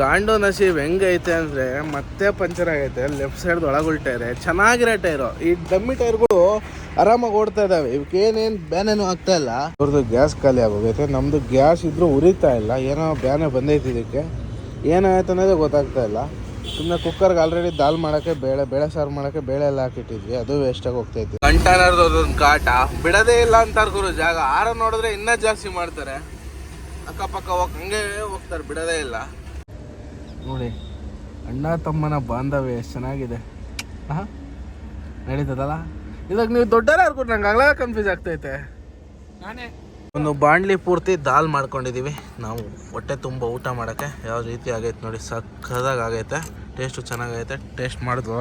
ಗಾಂಡೋ ನಸೀಬ್ ಹೆಂಗೈತೆ ಅಂದ್ರೆ ಮತ್ತೆ ಪಂಚರ್ ಆಗೈತೆ ಲೆಫ್ಟ್ ಸೈಡ್ ಒಳಗುಳ್ ಟೈರ್ ಚೆನ್ನಾಗಿರೋ ಟೈರು. ಈ ಡಮ್ಮಿ ಟೈರ್ಗಳು ಆರಾಮಾಗಿ ಓಡ್ತಾ ಇದಾವೆ. ಇವಕ್ಕೆ ಏನೇನ್ ಬ್ಯಾನೇನು ಆಗ್ತಾ ಇಲ್ಲ. ಅವ್ರದ್ದು ಗ್ಯಾಸ್ ಖಾಲಿ ಆಗೋಗೈತೆ. ನಮ್ಮದು ಗ್ಯಾಸ್ ಇದ್ರೂ ಉರಿತಾ ಇಲ್ಲ. ಏನೋ ಬ್ಯಾನೆ ಬಂದೈತಿ ಇದಕ್ಕೆ. ಏನಾಯ್ತು ಅನ್ನೋದೇ ಗೊತ್ತಾಗ್ತಾ ಇಲ್ಲ. ಸುಮ್ಮನೆ ಕುಕ್ಕರ್ಗೆ ಆಲ್ರೆಡಿ ದಾಲ್ ಮಾಡೋಕ್ಕೆ ಬೇಳೆ ಬೇಳೆ ಸಾರು ಮಾಡೋಕ್ಕೆ ಬೇಳೆ ಎಲ್ಲ ಹಾಕಿಟ್ಟಿದ್ವಿ. ಅದು ವೇಸ್ಟಾಗಿ ಹೋಗ್ತೈತಿ ಕಂಟೈನರ್ದೊಂದು ಕಾಟ. ಬಿಡದೇ ಇಲ್ಲ ಅಂತಾರೆ ಗುರು ಜಾಗ ಆರ ನೋಡಿದ್ರೆ ಇನ್ನೂ ಜಾಸ್ತಿ ಮಾಡ್ತಾರೆ. ಅಕ್ಕಪಕ್ಕ ಹೋಗಿ ಹಂಗೆ ಹೋಗ್ತಾರೆ. ಬಿಡದೇ ಇಲ್ಲ. ನೋಡಿ ಅಣ್ಣ ತಮ್ಮನ ಬಾಂಧವ್ಯ ಎಷ್ಟು ಚೆನ್ನಾಗಿದೆ. ಹಾಂ ನಡೀತದಲ್ಲ? ಇವಾಗ ನೀವು ದೊಡ್ಡ ಅನ್ಕೊಂಡು ನಂಗೆ ಆಗಲೇ ಕನ್ಫ್ಯೂಸ್ ಆಗ್ತೈತೆ. ನಾನೇ. ಒಂದು ಬಾಂಡ್ಲಿ ಪೂರ್ತಿ ದಾಲ್ ಮಾಡ್ಕೊಂಡಿದ್ದೀವಿ ನಾವು ಹೊಟ್ಟೆ ತುಂಬ ಊಟ ಮಾಡೋಕ್ಕೆ. ಯಾವ ರೀತಿ ಆಗೈತೆ ನೋಡಿ ಸಕ್ಕದಾಗಿ ಆಗೈತೆ. ಟೇಸ್ಟು ಚೆನ್ನಾಗೈತೆ. ಟೇಸ್ಟ್ ಮಾಡಿದ್ವಿ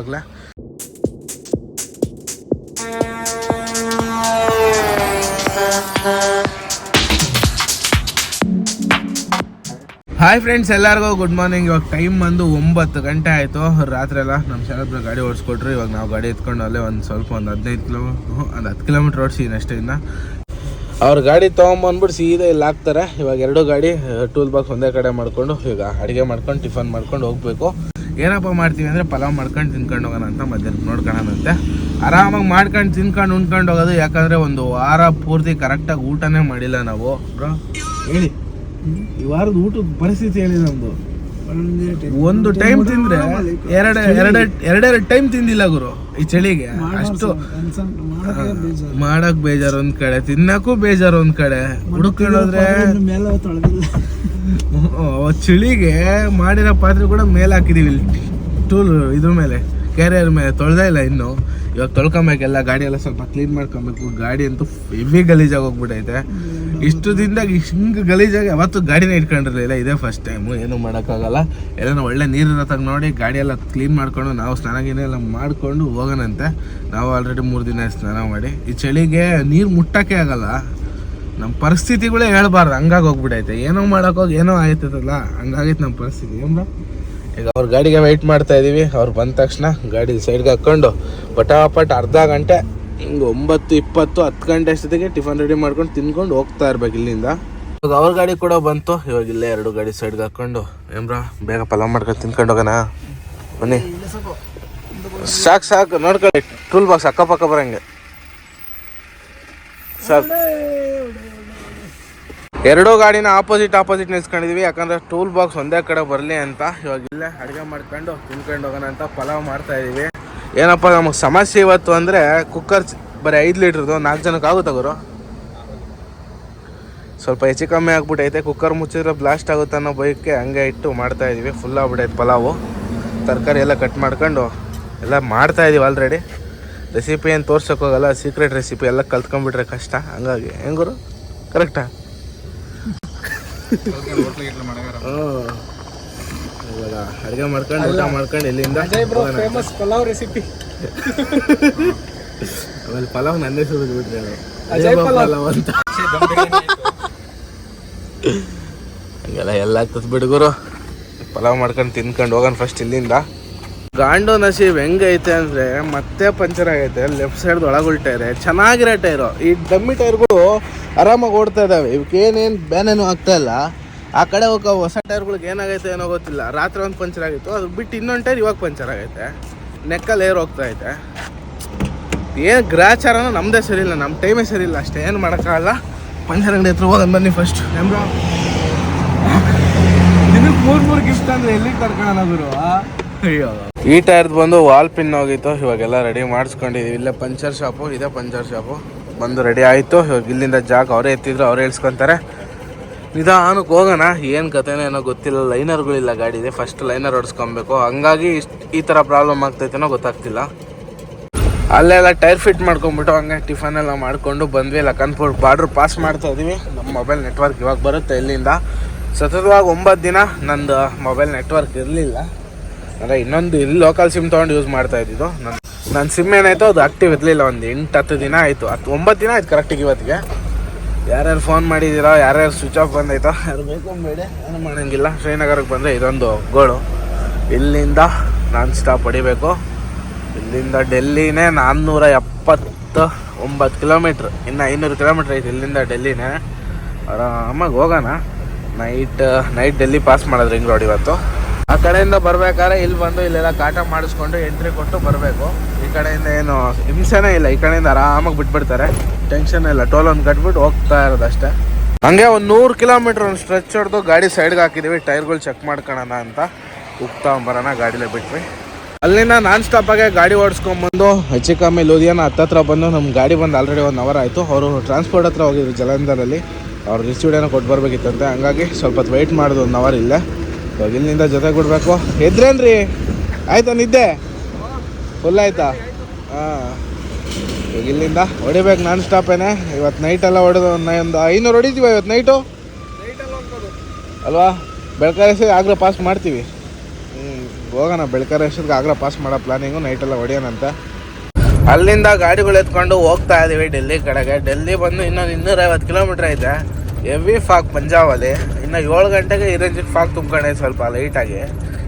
ಹಾಯ್ ಫ್ರೆಂಡ್ಸ್ ಎಲ್ಲರಿಗೂ ಗುಡ್ ಮಾರ್ನಿಂಗ್ ಇವಾಗ ಟೈಮ್ ಬಂದು ಒಂಬತ್ತು ಗಂಟೆ ಆಯಿತು. ರಾತ್ರಿ ಎಲ್ಲ ನಮ್ಮ ಶಾಲೆಬ್ರ ಗಾಡಿ ಓಡಿಸ್ಕೊಟ್ರು. ಇವಾಗ ನಾವು ಗಾಡಿ ಎತ್ಕೊಂಡು ಅಲ್ಲೇ ಒಂದು ಸ್ವಲ್ಪ ಒಂದು ಹದಿನೈದು ಕಿಲೋ ಒಂದು ಹತ್ತು ಕಿಲೋಮೀಟ್ರ್ ಓಡಿಸಿದ್ದೀನಿ ಅಷ್ಟೇ ಇನ್ನು. ಅವ್ರ ಗಾಡಿ ತೊಗೊಂಬಂದ್ಬಿಟ್ಟು ಸೀದಾ ಇಲ್ಲಿ ಹಾಕ್ತಾರೆ. ಇವಾಗ ಎರಡು ಗಾಡಿ ಟೂಲ್ ಬಾಕ್ಸ್ ಒಂದೇ ಕಡೆ ಮಾಡ್ಕೊಂಡು ಈಗ ಅಡುಗೆ ಮಾಡ್ಕೊಂಡು, ಟಿಫನ್ ಮಾಡ್ಕೊಂಡು ಹೋಗಬೇಕು. ಏನಪ್ಪ ಮಾಡ್ತೀವಿ ಅಂದರೆ ಪಲಾವ್ ಮಾಡ್ಕೊಂಡು ತಿನ್ಕೊಂಡು ಹೋಗೋಣ ಅಂತ ಮಧ್ಯಾಹ್ನ ನೋಡ್ಕೊಳ್ಳೋಣಂತೆ ಆರಾಮಾಗಿ ಮಾಡ್ಕೊಂಡು ತಿನ್ಕೊಂಡು ಉಣ್ಕೊಂಡು ಹೋಗೋದು. ಯಾಕಂದರೆ ಒಂದು ವಾರ ಪೂರ್ತಿ ಕರೆಕ್ಟಾಗಿ ಊಟನೇ ಮಾಡಿಲ್ಲ ನಾವು. ಹೇಳಿ. ಈ ವಾರದ ಊಟದ ಪರಿಸ್ಥಿತಿ ಹೇಳಿ ನಮ್ದು. ಒಂದು ಟೈಮ್ ತಿಂದ್ರೆ ಎರಡು ಎರಡು ಎರಡೆರಡು ಟೈಮ್ ತಿಂದಿಲ್ಲ ಗುರು ಈ ಚಳಿಗೆ. ಅಷ್ಟು ಮಾಡಕ್ ಬೇಜಾರು ಒಂದ್ ಕಡೆ ತಿನ್ನಕ್ಕೂ ಬೇಜಾರು ಒಂದ್ ಕಡೆ. ಹುಡುಕೊಳ್ಳೋದ್ರೆ ಚಳಿಗೆ ಮಾಡಿರೋ ಪಾತ್ರೆ ಕೂಡ ಮೇಲೆ ಹಾಕಿದೀವಿ ಇಲ್ಲಿ. ಟೂಲ್ ಇದ್ರ ಮೇಲೆ ಕ್ಯಾರಿಯರ್ ಮೇಲೆ ತೊಳ್ದೇ ಇಲ್ಲ ಇನ್ನು. ಇವಾಗ ತೊಳ್ಕೊಬೇಕೆಲ್ಲ ಗಾಡಿ ಎಲ್ಲ ಸ್ವಲ್ಪ ಕ್ಲೀನ್ ಮಾಡ್ಕೊಬೇಕು. ಗಾಡಿ ಅಂತೂ ಹೆವಿ ಗಲೀಜಾಗಿ ಹೋಗ್ಬಿಟ್ಟೈತೆ ಇಷ್ಟು ದಿನದಾಗ ಹಿಂಗೆ ಗಲೀಜಾಗಿ ಅವತ್ತು ಗಾಡಿನ ಇಟ್ಕೊಂಡಿರಲಿಲ್ಲ. ಇದೇ ಫಸ್ಟ್ ಟೈಮು ಏನು ಮಾಡೋಕ್ಕಾಗಲ್ಲ. ಎಲ್ಲನೂ ಒಳ್ಳೆ ನೀರಿನ ತಗ ನೋಡಿ ಗಾಡಿ ಎಲ್ಲ ಕ್ಲೀನ್ ಮಾಡ್ಕೊಂಡು ನಾವು ಸ್ನಾನ ಎಲ್ಲ ಮಾಡಿಕೊಂಡು ಹೋಗೋಣಂತೆ. ನಾವು ಆಲ್ರೆಡಿ ಮೂರು ದಿನ ಸ್ನಾನ ಮಾಡಿ. ಈ ಚಳಿಗೆ ನೀರು ಮುಟ್ಟಕ್ಕೆ ಆಗಲ್ಲ. ನಮ್ಮ ಪರಿಸ್ಥಿತಿಗಳೇ ಹೇಳ್ಬಾರ್ದು. ಹಂಗಾಗಿ ಹೋಗ್ಬಿಟ್ಟೈತೆ ಏನೋ ಮಾಡೋಕ್ಕೋಗಿ ಏನೋ ಆಯ್ತದಲ್ಲ. ಹಂಗಾಗೈತೆ ನಮ್ಮ ಪರಿಸ್ಥಿತಿ. ಏನು ಈಗ ಅವ್ರ ಗಾಡಿಗೆ ವೆಯ್ಟ್ ಮಾಡ್ತಾ ಇದೀವಿ. ಅವ್ರು ಬಂದ ತಕ್ಷಣ ಗಾಡಿ ಸೈಡ್ಗೆ ಹಾಕ್ಕೊಂಡು ಪಟಾಪಟ್ ಅರ್ಧ ಗಂಟೆ ಹಿಂಗೆ ಒಂಬತ್ತು, ಇಪ್ಪತ್ತು, ಹತ್ತು ಗಂಟೆ ಅಷ್ಟೊತ್ತಿಗೆ ಟಿಫನ್ ರೆಡಿ ಮಾಡ್ಕೊಂಡು ತಿನ್ಕೊಂಡು ಹೋಗ್ತಾ ಇರ್ಬೇಕು ಇಲ್ಲಿಂದ. ಇವಾಗ ಅವ್ರ ಗಾಡಿ ಕೂಡ ಬಂತು. ಇವಾಗ ಇಲ್ಲೇ ಎರಡು ಗಾಡಿ ಸೈಡ್ಗೆ ಹಾಕ್ಕೊಂಡು ಏನ್ರ ಬೇಗ ಪಲಾವ್ ಮಾಡ್ಕೊಂಡು ತಿನ್ಕೊಂಡು ಹೋಗೋಣ. ಬನ್ನಿ. ಸಾಕು ಸಾಕು, ನೋಡ್ಕೊಳ್ಳಿ. ಟೂಲ್ ಬಾಕ್ಸ್ ಅಕ್ಕಪಕ್ಕ ಬರಂಗೆ. ಸಾಕು. ಎರಡೂ ಗಾಡಿನ ಆಪೋಸಿಟ್ ಆಪೋಸಿಟ್ ನಿಲ್ಸ್ಕೊಂಡಿದೀವಿ. ಯಾಕಂದ್ರೆ ಟೂಲ್ ಬಾಕ್ಸ್ ಒಂದೇ ಕಡೆ ಬರಲಿ ಅಂತ. ಇವಾಗ ಇಲ್ಲೇ ಅಡುಗೆ ಮಾಡ್ಕೊಂಡು ತಿನ್ಕೊಂಡು ಹೋಗೋಣ ಅಂತ ಪಲಾವ್ ಮಾಡ್ತಾ ಇದೀವಿ. ಏನಪ್ಪ ನಮಗೆ ಸಮಸ್ಯೆ ಇವತ್ತು ಅಂದರೆ ಕುಕ್ಕರ್ ಬರೀ ಐದು ಲೀಟ್ರದು ನಾಲ್ಕು ಜನಕ್ಕೆ ಆಗುತ್ತೆ ಗುರು? ಸ್ವಲ್ಪ ಹೆಚ್ಚು ಕಮ್ಮಿ ಆಗ್ಬಿಟ್ಟೈತೆ ಕುಕ್ಕರ್ ಮುಚ್ಚಿದ್ರೆ ಬ್ಲಾಸ್ಟ್ ಆಗುತ್ತೆ ಅನ್ನೋ ಬೈಕ್ಗೆ ಹಂಗೆ ಇಟ್ಟು ಮಾಡ್ತಾ ಇದೀವಿ. ಫುಲ್ ಆಗ್ಬಿಟ್ಟೈತೆ ಪಲಾವು. ತರಕಾರಿ ಎಲ್ಲ ಕಟ್ ಮಾಡ್ಕೊಂಡು ಎಲ್ಲ ಮಾಡ್ತಾ ಇದೀವಿ ಆಲ್ರೆಡಿ ರೆಸಿಪಿ ಏನು ತೋರ್ಸೋಕ್ಕೋಗಲ್ಲ ಸೀಕ್ರೆಟ್ ರೆಸಿಪಿ ಎಲ್ಲ ಕಲ್ತ್ಕೊಂಬಿಟ್ರೆ ಕಷ್ಟ. ಹಂಗಾಗಿ ಹೆಂಗರು ಕರೆಕ್ಟಾ ಹ್ಮ್. ಇವಾಗ ಅಡುಗೆ ಮಾಡ್ಕೊಂಡು ಊಟ ಮಾಡ್ಕೊಂಡು ಇಲ್ಲಿಂದ. ಫೇಮಸ್ ಪಲಾವ್ ರೆಸಿಪಿ ಆಮೇಲೆ ಪಲಾವ್ ನಂದೇ ಸುರಿದು ಬಿಟ್ರಿ ಅದು. ಅಜಯ್ ಅಜಯ್ ಪಲಾವ್. ಅಂತ. ಹಂಗೆಲ್ಲ ಎಲ್ಲ ಆಗ್ತದೆ ಬಿಡುಗರು ಪಲಾವ್ ಮಾಡ್ಕೊಂಡು ತಿನ್ಕೊಂಡು ಹೋಗೋಣ ಫಸ್ಟ್ ಇಲ್ಲಿಂದ. ಗಾಂಡೋ ನಸೀಬ್ ಹೆಂಗೈತೆ ಅಂದ್ರೆ ಮತ್ತೆ ಪಂಚರ್ ಆಗೈತೆ ಲೆಫ್ಟ್ ಸೈಡ್ ಒಳಗುಳ್ ಟೈರ್ ಚೆನ್ನಾಗಿರೋ ಟೈರು. ಈ ಡಮ್ಮಿ ಟೈರ್ಗಳು ಆರಾಮಾಗಿ ಓಡ್ತಾ ಇದಾವೆ. ಇವಕ್ಕೆ ಏನೇನು ಬ್ಯಾನೇನು ಆಗ್ತಾ ಇಲ್ಲ. ಆ ಕಡೆ ಹೋಗ ಹೊಸ ಟೈರ್ಗಳಿಗೆ ಏನಾಗೈತೆ ಏನೋ ಗೊತ್ತಿಲ್ಲ. ರಾತ್ರಿ ಒಂದು ಪಂಚರ್ ಆಗಿತ್ತು. ಅದು ಬಿಟ್ಟು ಇನ್ನೊಂದು ಟೈರ್ ಇವಾಗ ಪಂಚರ್ ಆಗೈತೆ. ನೆಕ್ಕಲ್ಲಿ ಏರ್ ಹೋಗ್ತಾ ಐತೆ ಏನು ಗ್ರಾಚಾರನೂ ನಮ್ಮದೇ ಸರಿ ಇಲ್ಲ ನಮ್ಮ ಟೈಮೇ ಸರಿ ಇಲ್ಲ ಅಷ್ಟೇ ಏನು ಮಾಡೋಕ್ಕಾಗಲ್ಲ. ಪಂಚರ್ ಅಂಗಡಿ ಹತ್ರ ಹೋಗೋದು ಬನ್ನಿ ಫಸ್ಟ್ ನೆಮ್ರೋ ಮೂರು ಮೂರ್ ಗಿಫ್ಟ್ ಅಂದರೆ ಎಲ್ಲಿ ಕರ್ಕೊಳ್ಳೋಣ ಗುರು ಅಯ್ಯೋ. ಈ ಟೈರ್ದು ಬಂದು ವಾಲ್ ಪಿನ್ ಹೋಗಿತ್ತು. ಇವಾಗೆಲ್ಲ ರೆಡಿ ಮಾಡಿಸ್ಕೊಂಡಿದ್ದೀವಿ ಇಲ್ಲೇ ಪಂಚರ್ ಶಾಪು ಇದೇ ಪಂಚರ್ ಶಾಪು. ಬಂದು ರೆಡಿ ಆಯಿತು. ಇವಾಗ ಇಲ್ಲಿಂದ ಜಾಗ ಅವರೇ ಎತ್ತಿದ್ರು ಅವರೇ ಇಳ್ಸ್ಕೊಂತಾರೆ. ನಿಧಾನಕ್ಕೆ ಹೋಗೋಣ. ಏನು ಕತೆನೋ ಏನೋ ಗೊತ್ತಿಲ್ಲ. ಲೈನರ್ಗಳಿಲ್ಲ ಗಾಡಿದೆ ಫಸ್ಟ್ ಲೈನರ್ ಹೊಡ್ಸ್ಕೊಬೇಕು. ಹಂಗಾಗಿ ಇಷ್ಟು ಈ ಥರ ಪ್ರಾಬ್ಲಮ್ ಆಗ್ತೈತೇನೋ ಗೊತ್ತಾಗ್ತಿಲ್ಲ. ಅಲ್ಲೆಲ್ಲ ಟೈರ್ ಫಿಟ್ ಮಾಡ್ಕೊಂಬಿಟ್ಟು ಹಂಗೆ ಟಿಫನ್ ಎಲ್ಲ ಮಾಡಿಕೊಂಡು ಬಂದ್ವಿ. ಲಖನ್ಪುರ್ ಬಾರ್ಡ್ರ್ ಪಾಸ್ ಮಾಡ್ತಾ ಇದ್ದೀವಿ ನಮ್ಮ ಮೊಬೈಲ್ ನೆಟ್ವರ್ಕ್ ಇವಾಗ ಬರುತ್ತೆ ಇಲ್ಲಿಂದ. ಸತತವಾಗಿ ಒಂಬತ್ತು ದಿನ ನಂದು ಮೊಬೈಲ್ ನೆಟ್ವರ್ಕ್ ಇರಲಿಲ್ಲ. ಅಂದರೆ ಇನ್ನೊಂದು ಇಲ್ಲಿ ಲೋಕಲ್ ಸಿಮ್ ತೊಗೊಂಡು ಯೂಸ್ ಮಾಡ್ತಾ ಇದ್ದಿದ್ದು. ನನ್ನ ನನ್ನ ಸಿಮ್ ಏನಾಯಿತು ಅದು ಆಕ್ಟಿವ್ ಇರಲಿಲ್ಲ. ಒಂದು ಎಂಟು ಹತ್ತು ದಿನ ಆಯಿತು. ಹತ್ತು ಒಂಬತ್ತು ದಿನ ಆಯ್ತು ಕರೆಕ್ಟಿಗೆ ಇವತ್ತಿಗೆ. ಯಾರ್ಯಾರು ಫೋನ್ ಮಾಡಿದ್ದೀರಾ ಯಾರ್ಯಾರು ಸ್ವಿಚ್ ಆಫ್ ಬಂದೈತೋ, ಯಾರು ಬೇಕು ಬೇಡ ಏನು ಮಾಡೋಂಗಿಲ್ಲ. ಶ್ರೀನಗರಕ್ಕೆ ಬಂದರೆ ಇದೊಂದು ಗೋಳು ಇಲ್ಲಿಂದ ನಾನ್ ಸ್ಟಾಪ್ ಹೊಡಿಬೇಕು. ಇಲ್ಲಿಂದ ಡೆಲ್ಲಿನೇ ನಾನ್ನೂರ ಎಪ್ಪತ್ತು ಒಂಬತ್ತು ಕಿಲೋಮೀಟ್ರ್ ಇನ್ನು ಐನೂರು ಕಿಲೋಮೀಟ್ರ್ ಐತೆ ಇಲ್ಲಿಂದ ಡೆಲ್ಲಿನೇ. ಆರಾಮಾಗಿ ಹೋಗೋಣ. ನೈಟ್ ನೈಟ್ ಡೆಲ್ಲಿ ಪಾಸ್ ಮಾಡೋದು ಹಿಂಗೆ ರೋಡ್ ಇವತ್ತು. ಆ ಕಡೆಯಿಂದ ಬರ್ಬೇಕಾದ್ರೆ ಇಲ್ಲಿ ಬಂದು ಇಲ್ಲೆಲ್ಲ ಕಾಟ ಮಾಡಿಸ್ಕೊಂಡು ಎಂಟ್ರಿ ಕೊಟ್ಟು ಬರಬೇಕು. ಈ ಕಡೆಯಿಂದ ಏನು ಹಿಂಸೆನೇ ಇಲ್ಲ, ಈ ಕಡೆಯಿಂದ ಆರಾಮಾಗಿ ಬಿಟ್ಬಿಡ್ತಾರೆ. ಟೆನ್ಷನ್ ಇಲ್ಲ ಟೋಲ್ ಒಂದು ಕಟ್ಬಿಟ್ಟು ಹೋಗ್ತಾ ಇರೋದು ಅಷ್ಟೇ ಹಂಗೆ ಒಂದು ನೂರು ಕಿಲೋಮೀಟ್ರ್ ಒಂದು ಸ್ಟ್ರೆಚ್ ಹೊಡೆದು ಗಾಡಿ ಸೈಡ್ಗೆ ಹಾಕಿದ್ದೀವಿ ಟೈರ್ಗಳು ಚೆಕ್ ಮಾಡ್ಕೊಳ್ಳೋಣ ಅಂತ. ಉಗ್ತಾ ಬರೋಣ ಗಾಡಿಲೇ ಬಿಟ್ವಿ. ಅಲ್ಲಿಂದ ನಾನ್ ಸ್ಟಾಪಾಗೆ ಗಾಡಿ ಓಡಿಸ್ಕೊಂಬಂದು, ಹೆಚ್ಚು ಕಮ್ಮಿ ಲೂಧಿಯಾನ ಹತ್ತತ್ರ ಬಂದು ನಮ್ಮ ಗಾಡಿ ಬಂದು ಆಲ್ರೆಡಿ ಒನ್ ಅವರ್ ಆಯಿತು. ಅವರು ಟ್ರಾನ್ಸ್ಪೋರ್ಟ್ ಹತ್ರ ಹೋಗಿದ್ರು ಜಲಂಧರಲ್ಲಿ. ಅವ್ರು ರಿಸೀವ್ ಏನೋ ಕೊಟ್ಟು ಬರಬೇಕಿತ್ತಂತೆ. ಹಂಗಾಗಿ ಸ್ವಲ್ಪ ವೆಯ್ಟ್ ಮಾಡೋದು ಒಂದು ಅವರ್ ಇಲ್ಲೇ. ಇವಾಗ ಇಲ್ಲಿಂದ ಜೊತೆ ಕೊಡ್ಬೇಕು. ಎದ್ರೇನ್ರಿ ಆಯ್ತಾ ನಿದ್ದೆ? ಫುಲ್ ಆಯ್ತಾ? ಹಾಂ. ಈಗ ಇಲ್ಲಿಂದ ಹೊಡಿಬೇಕು ನಾನ್ ಸ್ಟಾಪೇನೆ ಇವತ್ತು ನೈಟೆಲ್ಲ ಹೊಡೆದು ಒಂದು ಐನೂರು ಹೊಡಿತೀವಿ ಇವತ್ತು ನೈಟು ಅಲ್ವಾ? ಬೆಳಕಾರಿ ಆಗ್ರ ಪಾಸ್ ಮಾಡ್ತೀವಿ. ಹ್ಞೂ ಹೋಗೋಣ. ಬೆಳಕಾರಿ ಆಗ್ರ ಪಾಸ್ ಮಾಡೋ ಪ್ಲಾನಿಂಗು ನೈಟೆಲ್ಲ ಹೊಡಿಯೋಣಂತ ಅಲ್ಲಿಂದ ಗಾಡಿಗಳು ಎತ್ಕೊಂಡು ಹೋಗ್ತಾ ಇದ್ದೀವಿ ಡೆಲ್ಲಿ ಕಡೆಗೆ. ಡೆಲ್ಲಿ ಬಂದು ಇನ್ನೊಂದು ಇನ್ನೂರೈವತ್ತು ಕಿಲೋಮೀಟ್ರ್ ಐತೆ. ಹೆವಿ ಫಾಗ್ ಪಂಜಾಬಲ್ಲಿ ಇನ್ನು ಏಳು ಗಂಟೆಗೆ ಈ ರೇಂಜಿಗೆ ಫಾಗ್ ತುಂಬ್ಕೊಂಡೆ ಸ್ವಲ್ಪ ಲೈಟಾಗಿ.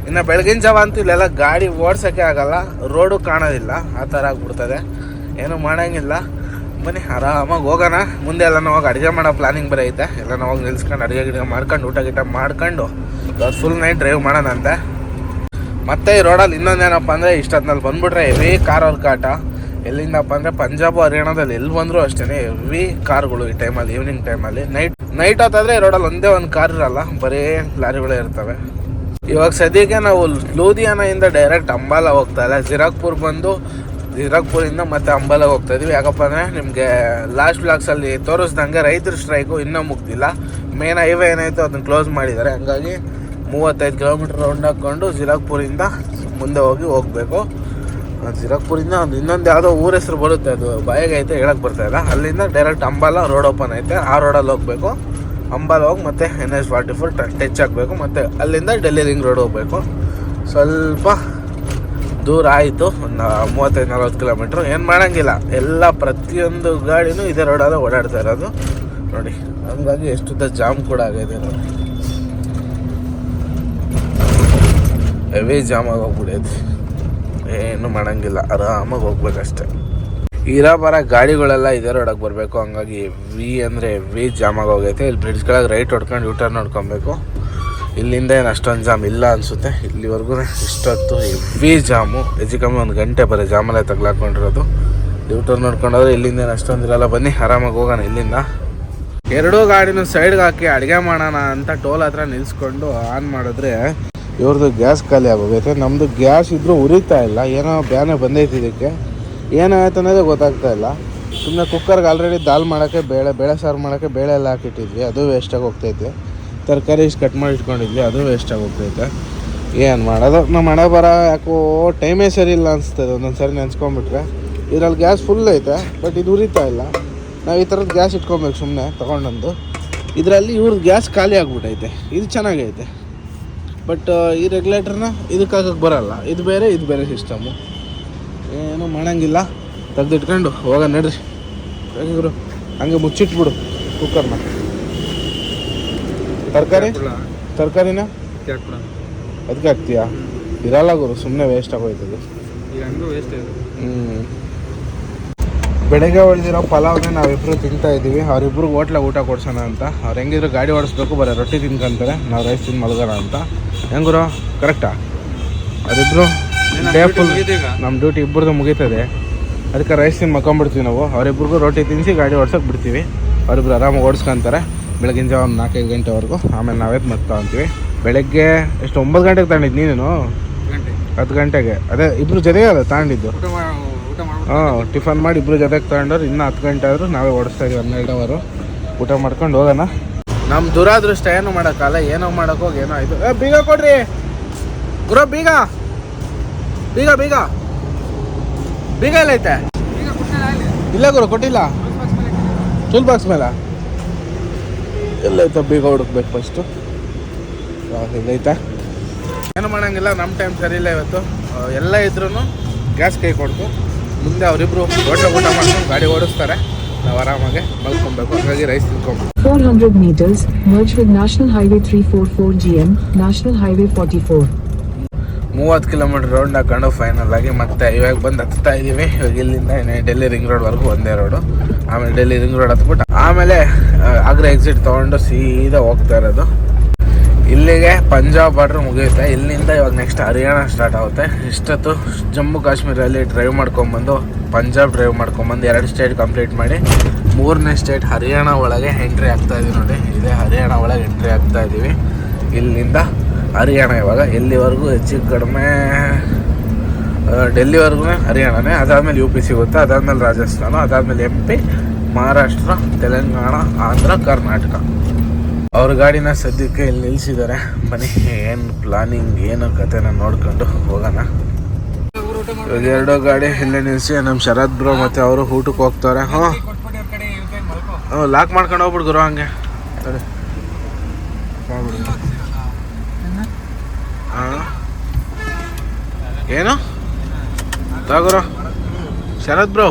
ಇನ್ನು ಬೆಳಗಿನ ಜಾವ ಅಂತೂ ಇಲ್ಲೆಲ್ಲ ಗಾಡಿ ಓಡ್ಸೋಕ್ಕೆ ಆಗಲ್ಲ, ರೋಡು ಕಾಣೋದಿಲ್ಲ, ಆ ಥರ ಆಗ್ಬಿಡ್ತದೆ. ಏನೂ ಮಾಡೋಂಗಿಲ್ಲ. ಬನ್ನಿ, ಆರಾಮಾಗಿ ಹೋಗೋಣ. ಮುಂದೆ ಎಲ್ಲ ಹೋಗಿ ಅಡುಗೆ ಮಾಡೋ ಪ್ಲಾನಿಂಗ್ ಬರೈತೆ ಎಲ್ಲ ಹೋಗಿ ನಿಲ್ಸ್ಕೊಂಡು ಅಡುಗೆ ಗಿಡ ಮಾಡ್ಕೊಂಡು, ಊಟ ಗಿಟ ಮಾಡ್ಕೊಂಡು ಫುಲ್ ನೈಟ್ ಡ್ರೈವ್ ಮಾಡೋಣಂತೆ. ಮತ್ತೆ ಈ ರೋಡಲ್ಲಿ ಇನ್ನೊಂದೇನಪ್ಪ ಅಂದರೆ ಇಷ್ಟೊತ್ತಿನಲ್ಲಿ ಬಂದ್ಬಿಟ್ರೆ ಹೆವಿ ಕಾರ್ ಅವ್ರ ಕಾಟ. ಎಲ್ಲಿಂದಪ್ಪ ಅಂದರೆ ಪಂಜಾಬ್ ಹರಿಯಾಣದಲ್ಲಿ ಎಲ್ಲಿ ಬಂದರೂ ಅಷ್ಟೇ ಹೆವಿ ಕಾರ್ಗಳು ಈ ಟೈಮಲ್ಲಿ ಈವ್ನಿಂಗ್ ಟೈಮಲ್ಲಿ ನೈಟ್ ನೈಟ್ ಹೊತ್ತಾದರೆ ರೋಡಲ್ಲಿ ಒಂದೇ ಒಂದು ಕಾರ್ ಇರಲ್ಲ, ಬರೀ ಲಾರಿಗಳೇ ಇರ್ತವೆ. ಇವಾಗ ಸದ್ಯಕ್ಕೆ ನಾವು ಲೂಧಿಯಾನದಿಂದ ಡೈರೆಕ್ಟ್ ಅಂಬಾಲ ಹೋಗ್ತಾ ಇಲ್ಲ. ಜಿರಾಕ್ಪುರ್ ಬಂದು ಜಿರಾಕ್ಪುರಿಂದ ಮತ್ತೆ ಅಂಬಾಲ ಹೋಗ್ತಾ ಇದೀವಿ. ಯಾಕಪ್ಪ ಅಂದರೆ ನಿಮಗೆ ಲಾಸ್ಟ್ ಬ್ಲಾಕ್ಸಲ್ಲಿ ತೋರಿಸ್ದಂಗೆ ರೈತರ ಸ್ಟ್ರೈಕು ಇನ್ನೂ ಮುಗ್ದಿಲ್ಲ. ಮೇನ್ ಹೈವೇ ಏನಾಯಿತು ಅದನ್ನ ಕ್ಲೋಸ್ ಮಾಡಿದ್ದಾರೆ. ಹಂಗಾಗಿ ಮೂವತ್ತೈದು ಕಿಲೋಮೀಟ್ರ್ ರೌಂಡ್ ಹಾಕ್ಕೊಂಡು ಜಿರಾಕ್ಪುರಿಂದ ಮುಂದೆ ಹೋಗಿ ಹೋಗಬೇಕು. ಜಿರಾಕ್ಪುರಿಂದ ಒಂದು ಇನ್ನೊಂದು ಯಾವುದೋ ಊರ ಹೆಸರು ಬರುತ್ತೆ ಅದು. ಬಾಯಿಗೆ ಐತೆ ಹೇಳಕ್ಕೆ ಬರ್ತಾ ಇಲ್ಲ. ಅಲ್ಲಿಂದ ಡೈರೆಕ್ಟ್ ಅಂಬಾಲ ರೋಡ್ ಓಪನ್ ಐತೆ. ಆ ರೋಡಲ್ಲಿ ಹೋಗಬೇಕು. ಅಂಬಾಲ ಹೋಗಿ ಮತ್ತೆ N S forty four touch ಆಗಬೇಕು. ಮತ್ತು ಅಲ್ಲಿಂದ ಡೆಲ್ಲಿ ರಿಂಗ್ ರೋಡ್ ಹೋಗಬೇಕು. ಸ್ವಲ್ಪ ದೂರ ಆಯಿತು. ಒಂದು ಮೂವತ್ತೈದು, ನಲ್ವತ್ತು ಕಿಲೋಮೀಟ್ರ್ ಏನು ಮಾಡೋಂಗಿಲ್ಲ. ಎಲ್ಲ ಪ್ರತಿಯೊಂದು ಗಾಡಿನೂ ಇದೇ ರೋಡಲ್ಲೇ ಓಡಾಡ್ತಾ ಇರೋದು. ನೋಡಿ, ಹಂಗಾಗಿ ಎಷ್ಟುದ್ದ ಜಾಮ್ ಕೂಡ ಆಗಿದೆ ನೋಡಿ. ಹೆವಿ ಜಾಮ್ ಆಗಿ ಹೋಗ್ಬಿಡೈತಿ ಏನು ಮಾಡೋಂಗಿಲ್ಲ, ಆರಾಮಾಗಿ ಹೋಗ್ಬೇಕಷ್ಟೆ. ಇರೋ ಬರೋ ಗಾಡಿಗಳೆಲ್ಲ ಇದೇ ರೋಡಕ್ಕೆ ಬರಬೇಕು, ಹಂಗಾಗಿ ವಿ ಅಂದರೆ ವಿ ಜಾಮಾಗಿ ಹೋಗೈತೆ. ಇಲ್ಲಿ ಬ್ರಿಡ್ಜ್ ಕೆಳಗೆ ರೈಟ್ ಹೊಡ್ಕೊಂಡು ಯೂಟರ್ನ್ ನೋಡ್ಕೊಬೇಕು. ಇಲ್ಲಿಂದ ಏನು ಅಷ್ಟೊಂದು ಜಾಮ್ ಇಲ್ಲ ಅನಿಸುತ್ತೆ. ಇಲ್ಲಿವರೆಗೂ ಇಷ್ಟೊತ್ತು ಹೆವಿ ಜಾಮು ಹೆಚ್ಚು ಕಮ್ಮಿ ಒಂದು ಗಂಟೆ ಬರೀ ಜಾಮಲ್ಲೇ ತಗ್ಲಾಕೊಂಡಿರೋದು. ಯೂಟರ್ನ್ ನೋಡ್ಕೊಂಡೋದ್ರೆ ಇಲ್ಲಿಂದ ಏನು ಅಷ್ಟೊಂದು ಇರಲ್ಲ. ಬನ್ನಿ, ಆರಾಮಾಗಿ ಹೋಗೋಣ ಇಲ್ಲಿಂದ. ಎರಡೂ ಗಾಡಿನೂ ಸೈಡ್ಗೆ ಹಾಕಿ ಅಡುಗೆ ಮಾಡೋಣ ಅಂತ ಟೋಲ್ ಹತ್ರ ನಿಲ್ಸ್ಕೊಂಡು ಆನ್ ಮಾಡಿದ್ರೆ ಇವ್ರದ್ದು ಗ್ಯಾಸ್ ಖಾಲಿ ಆಗೋಗೈತೆ. ನಮ್ಮದು ಗ್ಯಾಸ್ ಇದ್ದರೂ ಉರಿತಾ ಇಲ್ಲ. ಏನೋ ಬ್ಯಾನೆ ಬಂದೈತೆ ಇದಕ್ಕೆ. ಏನಾಯ್ತು ಅನ್ನೋದೇ ಗೊತ್ತಾಗ್ತಾ ಇಲ್ಲ. ಸುಮ್ಮನೆ ಕುಕ್ಕರ್ಗೆ ಆಲ್ರೆಡಿ ದಾಲ್ ಮಾಡೋಕ್ಕೆ ಬೇಳೆ ಬೇಳೆ ಸಾರು ಮಾಡೋಕ್ಕೆ ಬೇಳೆ ಎಲ್ಲ ಹಾಕಿಟ್ಟಿದ್ವಿ. ಅದು ವೇಸ್ಟಾಗಿ ಹೋಗ್ತೈತೆ. ತರಕಾರಿ ಇಷ್ಟು ಕಟ್ ಮಾಡಿ ಇಟ್ಕೊಂಡಿದ್ವಿ. ಅದು ವೇಸ್ಟಾಗಿ ಹೋಗ್ತೈತೆ. ಏನು ಮಾಡೋದು? ನಮ್ಮ ಹಣೆ ಬರ ಯಾಕೋ ಟೈಮೇ ಸರಿ ಇಲ್ಲ ಅನಿಸ್ತದೆ. ಒಂದೊಂದು ಸರಿ ನೆನ್ಸ್ಕೊಂಬಿಟ್ರೆ ಇದರಲ್ಲಿ ಗ್ಯಾಸ್ ಫುಲ್ ಐತೆ ಬಟ್ ಇದು ಉರಿತಾ ಇಲ್ಲ. ನಾವು ಈ ಥರದ್ದು ಗ್ಯಾಸ್ ಇಟ್ಕೊಬೇಕು ಸುಮ್ಮನೆ ತೊಗೊಂಡಂದು ಇದರಲ್ಲಿ ಇವ್ರದ್ದು ಗ್ಯಾಸ್ ಖಾಲಿ ಆಗ್ಬಿಟ್ಟೈತೆ ಇದು ಚೆನ್ನಾಗೈತೆ. ಬಟ್ ಈ ರೆಗ್ಯುಲೇಟರ್ನ ಇದಕ್ಕೆ ಹಾಕಕ್ಕೆ ಬರಲ್ಲ. ಇದು ಬೇರೆ ಇದು ಬೇರೆ ಸಿಸ್ಟಮು ಏನು ಮಾಡಂಗಿಲ್ಲ. ತೆಗೆದಿಟ್ಕೊಂಡು ಹೋಗ ನಡ್ರಿ. ಹೇಗಿದ್ರು ಹಂಗೆ ಮುಚ್ಚಿಟ್ಬಿಡು ಕುಕ್ಕರ್ನ ತರಕಾರಿ? ತರಕಾರಿನ? ಅದಕ್ಕೆ ಹಾಕ್ತೀಯಾ? ಇರಲ್ಲ ಗುರು ಸುಮ್ಮನೆ ವೇಸ್ಟ್ ಆಗೋಯ್ತದೆ. ಹ್ಞೂ ಬೆಳಗ್ಗೆ ಉಳಿದಿರೋ ಪಲಾವ್ನ ನಾವಿಬ್ಬರು ತಿಂತಾ ಇದ್ದೀವಿ. ಅವರಿಬ್ರು ಹೋಟ್ಲಾಗ ಊಟ ಕೊಡ್ಸೋಣ ಅಂತ. ಅವ್ರು ಹೆಂಗಿದ್ರು ಗಾಡಿ ಓಡಿಸ್ಬೇಕು ಬರೋ ರೊಟ್ಟಿ ತಿನ್ಕೊಂತಾರೆ. ನಾವು ರೈಸ್ ತಿಂದು ಮಲಗೋಣ ಅಂತ. ಹೆಂಗ್ರು? ಕರೆಕ್ಟಾ? ಅವರಿಬ್ರು ಡೇ ಫುಲ್ ನಮ್ಮ ಡ್ಯೂಟಿ ಇಬ್ಬರದು ಮುಗೀತದೆ. ಅದಕ್ಕೆ ರೈಸ್ ತಿಂದು ಮಕ್ಕೊಂಬಿಡ್ತೀವಿ ನಾವು. ಅವರಿಬ್ರಿಗೂ ರೊಟ್ಟಿ ತಿನ್ನಿಸಿ ಗಾಡಿ ಓಡ್ಸೋಕೆ ಬಿಡ್ತೀವಿ. ಅವರಿಬ್ರು ಆರಾಮಾಗಿ ಓಡಿಸ್ಕೊಂತಾರೆ. ಬೆಳಗಿನ ಜಾವ ಒಂದು ನಾಲ್ಕೈದು ಗಂಟೆವರೆಗೂ. ಆಮೇಲೆ ನಾವೇ ಮತ್ತೆ ಅಂತೀವಿ. ಬೆಳಗ್ಗೆ ಎಷ್ಟು ಒಂಬತ್ತು ಗಂಟೆಗೆ ತಗೊಂಡಿದ್ದು ನೀನು ಹತ್ತು ಗಂಟೆಗೆ. ಅದೇ ಇಬ್ಬರು ಜೊತೆಗೆ ಅದ ತಗೊಂಡಿದ್ದು? ಹಾಂ, ಟಿಫನ್ ಮಾಡಿ ಇಬ್ರು ಜೊತೆಗೆ ತಗೊಂಡವ್ರು ಇನ್ನೂ ಹತ್ತು ಗಂಟೆ ಆದರೂ ನಾವೇ ಓಡಿಸ್ತಾ ಇದೀವಿ, ಹನ್ನೆರಡು ಅವರು ಊಟ ಮಾಡ್ಕೊಂಡು ಹೋಗೋಣ. ನಮ್ಮ ದುರಾದೃಷ್ಟ ಏನು ಮಾಡೋಕ್ಕಲ್ಲ, ಏನೋ ಮಾಡೋಕ್ಕೋಗಿ ಏನೋ ಆಯಿತು ಏ, ಬೀಗ ಕೊಡ್ರಿ. ಗುರು, ಬೀಗ. ಬೀಗ ಬೀಗ. ಬೀಗ ಎಲ್ಲೈತೆ? ಇಲ್ಲ ಗುರು, ಕೊಟ್ಟಿಲ್ಲ. ಟೂಲ್ ಬಾಕ್ಸ್ ಮೇಲೆ. ಎಲ್ಲೈತೆ, ಬೀಗ ಹುಡುಕ್ಬೇಕು ಫಸ್ಟು ಇಲ್ಲೈತೆ ಏನು ಮಾಡಂಗಿಲ್ಲ ನಮ್ಮ ಟೈಮ್ ಸರಿ ಇಲ್ಲ ಇವತ್ತು. ಎಲ್ಲ ಇದ್ರೂ ಗ್ಯಾಸ್ ಕೈ ಕೊಡ್ತು. ಮುಂದೆ ಅವರಿಬ್ರು ದೊಡ್ಡ ಊಟ ಮಾಡ್ಕೊಂಡು ಗಾಡಿ ಓಡಿಸ್ತಾರೆ. ನಾವು ಆರಾಮಾಗಿ ಮಲ್ಕೊಬೇಕು. ಹಾಗಾಗಿ ರೈಸ್ ತಿನ್ಕೊಂಡು 400 meters, merge with National Highway 344 GM, National Highway 44. ಮೂವತ್ತು ಕಿಲೋಮೀಟರ್ ರೌಂಡ್ ಹಾಕೊಂಡು ಫೈನಲ್ ಆಗಿ ಮತ್ತೆ ಇವಾಗ ಬಂದು ಹತ್ತಾ ಇದ್ದೀವಿ ಇವಾಗ ಇಲ್ಲಿಂದ ಏನೇ ಡೆಲ್ಲಿ ರಿಂಗ್ ರೋಡ್ವರೆಗೂ ಒಂದೇ ರೋಡು ಆಮೇಲೆ ಡೆಲ್ಲಿ ರಿಂಗ್ ರೋಡ್ ಹತ್ಬಿಟ್ಟು ಆಮೇಲೆ ಆಗ್ರಾ ಎಕ್ಸಿಟ್ ತೊಗೊಂಡು ಸೀದಾ ಹೋಗ್ತಾ ಇರೋದು. ಇಲ್ಲಿಗೆ ಪಂಜಾಬ್ ಬಾರ್ಡ್ರ್ ಮುಗಿಯುತ್ತೆ. ಇಲ್ಲಿಂದ ಇವಾಗ ನೆಕ್ಸ್ಟ್ ಹರಿಯಾಣ ಸ್ಟಾರ್ಟ್ ಆಗುತ್ತೆ. ಇಷ್ಟೊತ್ತು ಜಮ್ಮು ಕಾಶ್ಮೀರಲ್ಲಿ ಡ್ರೈವ್ ಮಾಡ್ಕೊಂಬಂದು ಪಂಜಾಬ್ ಡ್ರೈವ್ ಮಾಡ್ಕೊಂಬಂದು ಎರಡು ಸ್ಟೇಟ್ ಕಂಪ್ಲೀಟ್ ಮಾಡಿ, ಮೂರನೇ ಸ್ಟೇಟ್ ಹರಿಯಾಣ ಒಳಗೆ ಎಂಟ್ರಿ ಆಗ್ತಾ ಇದೀವಿ ನೋಡಿ. ಇದೇ ಹರಿಯಾಣ ಒಳಗೆ ಎಂಟ್ರಿ ಆಗ್ತಾ ಇದ್ದೀವಿ ಇಲ್ಲಿಂದ ಹರಿಯಾಣ ಇವಾಗ. ಎಲ್ಲಿವರೆಗೂ ಹೆಚ್ಚು ಕಡಿಮೆ ಡೆಲ್ಲಿವರೆಗೂ ಹರಿಯಾಣನೇ. ಅದಾದಮೇಲೆ ಯು ಪಿ ಸಿಗುತ್ತೆ, ಅದಾದಮೇಲೆ ರಾಜಸ್ಥಾನ, ಅದಾದಮೇಲೆ ಎಂ ಪಿ ಮಹಾರಾಷ್ಟ್ರ ತೆಲಂಗಾಣ ಆಂಧ್ರ ಕರ್ನಾಟಕ ಅವ್ರ ಗಾಡಿನ ಸದ್ಯಕ್ಕೆ ಇಲ್ಲಿ ನಿಲ್ಲಿಸಿದ್ದಾರೆ ಬನ್ನಿ, ಏನು ಪ್ಲಾನಿಂಗ್ ಏನು ಕತೆನ ನೋಡ್ಕೊಂಡು ಹೋಗೋಣ. ಇವಾಗ ಎರಡೋ ಗಾಡಿ ಇಲ್ಲೇ ನಿಲ್ಲಿಸಿ ನಮ್ಮ ಶರತ್ ಬ್ರೋ ಮತ್ತೆ ಅವರು ಊಟಕ್ಕೆ ಹೋಗ್ತಾರೆ. ಮಲ್ಕೋ ಹ್ಞೂ ಲಾಕ್ ಮಾಡ್ಕೊಂಡು ಹೋಗ್ಬಿಡು ಗುರು ಹಂಗೆ. ಹಾಂ ಏನು? ತಗೋರ ಶರತ್ ಬ್ರೋ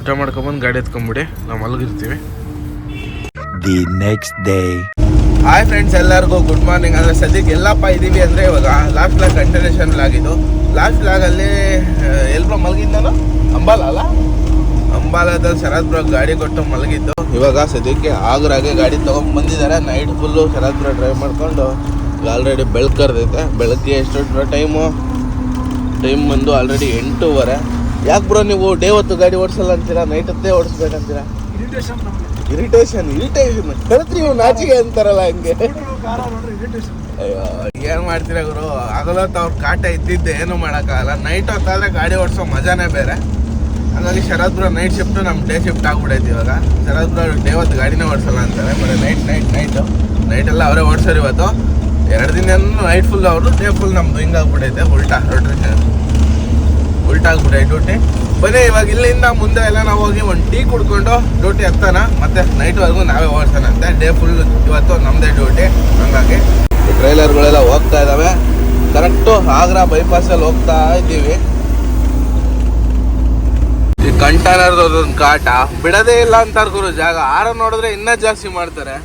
ಊಟ ಮಾಡ್ಕೊಂಬಂದು ಗಾಡಿ ಎತ್ಕೊಂಬಿಡಿ. ನಾವು ಮಲಗಿರ್ತೀವಿ. The next day hi friends ಎಲ್ಲರಿಗೂ ಗುಡ್ ಮಾರ್ನಿಂಗ್ ಅಂದರೆ ಸದ್ಯಕ್ಕೆ ಎಲ್ಲಪ್ಪ ಇದ್ದೀವಿ ಅಂದರೆ ಇವಾಗ ಲಾಸ್ಟ್ ಲಾಗ್ ಕಂಟಿನ್ಯೂಷನ್ ಆಗಿದ್ದು ಲಾಸ್ಟ್ ಲಾಗಲ್ಲಿ ಎಲ್ಲರೂ ಮಲಗಿದ್ದಾನೋ ಅಂಬಾಲ ಅಲ್ಲ? ಅಂಬಾಲದಲ್ಲಿ ಶರತ್ ಬ್ರೋ ಗಾಡಿ ಕೊಟ್ಟು ಮಲಗಿದ್ದು. ಇವಾಗ ಸದ್ಯಕ್ಕೆ ಆಗ್ರಾಗೆ ಗಾಡಿ ತೊಗೊಂಡು ಬಂದಿದ್ದಾರೆ. Night full Sharath bro drive ಮಾಡ್ಕೊಂಡು. ಆಲ್ರೆಡಿ ಬೆಳ್ಕರ್ದೈತೆ ಬೆಳಗ್ಗೆ ಎಷ್ಟು ಟೈಮು ಟೈಮ್ ಬಂದು ಆಲ್ರೆಡಿ ಎಂಟೂವರೆ. ಯಾಕೆ ಬ್ರೋ ನೀವು ಡೇ ಹೊತ್ತು ಗಾಡಿ ಓಡಿಸಲ್ಲ ಅಂತೀರಾ? ನೈಟ್ ಹೊತ್ತೇ ಓಡಿಸ್ಬೇಕಂತೀರಾ? ಇರಿಟೇಷನ್ ಇರಿಟೇಷನ್ ಇರಿಟೇಷನ್ ಇವ್ ನಾಚಿಗೆ ಅಂತಾರಲ್ಲ ಹಂಗೆ. ಏನ್ ಮಾಡ್ತೀರಾ ಗುರು? ಆಗಲೊತ್ತು ಅವ್ರ ಕಾಟ ಇದ್ದಿದ್ದೆ, ಏನು ಮಾಡೋಕ್ಕಾಗಲ್ಲ. ನೈಟ್ ಹೊತ್ತಾದ್ರೆ ಗಾಡಿ ಓಡಿಸೋ ಮಜಾನೇ ಬೇರೆ. ಹಾಗಾಗಿ ಶರತ್ ಬ್ರೋ ನೈಟ್ ಶಿಫ್ಟು ನಮ್ಮ ಡೇ ಶಿಫ್ಟ್ ಆಗ್ಬಿಡೈತಿ ಇವಾಗ. ಶರತ್ ಬ್ರೋ ಡೇ ಹೊತ್ತು ಗಾಡಿನೇ ಓಡಿಸಲ್ಲ ಅಂತಾರೆ, ಬರೀ ನೈಟ್ ನೈಟ್ ನೈಟು ನೈಟೆಲ್ಲ ಅವರೇ ಓಡಿಸೋರು ಇವತ್ತು. ಎರಡು ದಿನ ನೈಟ್ ಫುಲ್ ಅವರು ಡೇ ಫುಲ್ ನಮ್ದು. ಹಿಂಗಾಗ್ಬಿಟ್ಟೈತೆ ಉಲ್ಟಾ. ರೊಟೇಷನ್ ಉಲ್ಟಾ ಆಗ್ಬಿಟ್ಟೈತೆ ಡ್ಯೂಟಿ. ಬನ್ನಿ, ಇವಾಗ ಇಲ್ಲಿಂದ ಮುಂದೆ ಎಲ್ಲ ನಾವು ಹೋಗಿ ಒಂದು ಟೀ ಕುಡ್ಕೊಂಡು ಡ್ಯೂಟಿ ಹತ್ತಾನ, ಮತ್ತೆ ನೈಟ್ವರೆಗೂ ನಾವೇ ಓಡಿಸೋಣಂತೆ ಡೇ ಫುಲ್ ಇವತ್ತು ನಮ್ಮದೇ ಡ್ಯೂಟಿ, ಹಂಗಾಗಿ ಟ್ರೈಲರ್ಗಳೆಲ್ಲ ಹೋಗ್ತಾ ಇದ್ದಾವೆ ಕರೆಕ್ಟು ಆಗ್ರಾ ಬೈಪಾಸಲ್ಲಿ ಹೋಗ್ತಾ ಇದ್ದೀವಿ. ಈ ಕಂಟೈನರ್ ಕಾಟ. ಬಿಡದೇ ಇಲ್ಲ ಅಂತಾರೆ ಗುರು, ಜಾಗ ಆರ ನೋಡಿದ್ರೆ ಇನ್ನೂ ಜಾಸ್ತಿ ಮಾಡ್ತಾರೆ.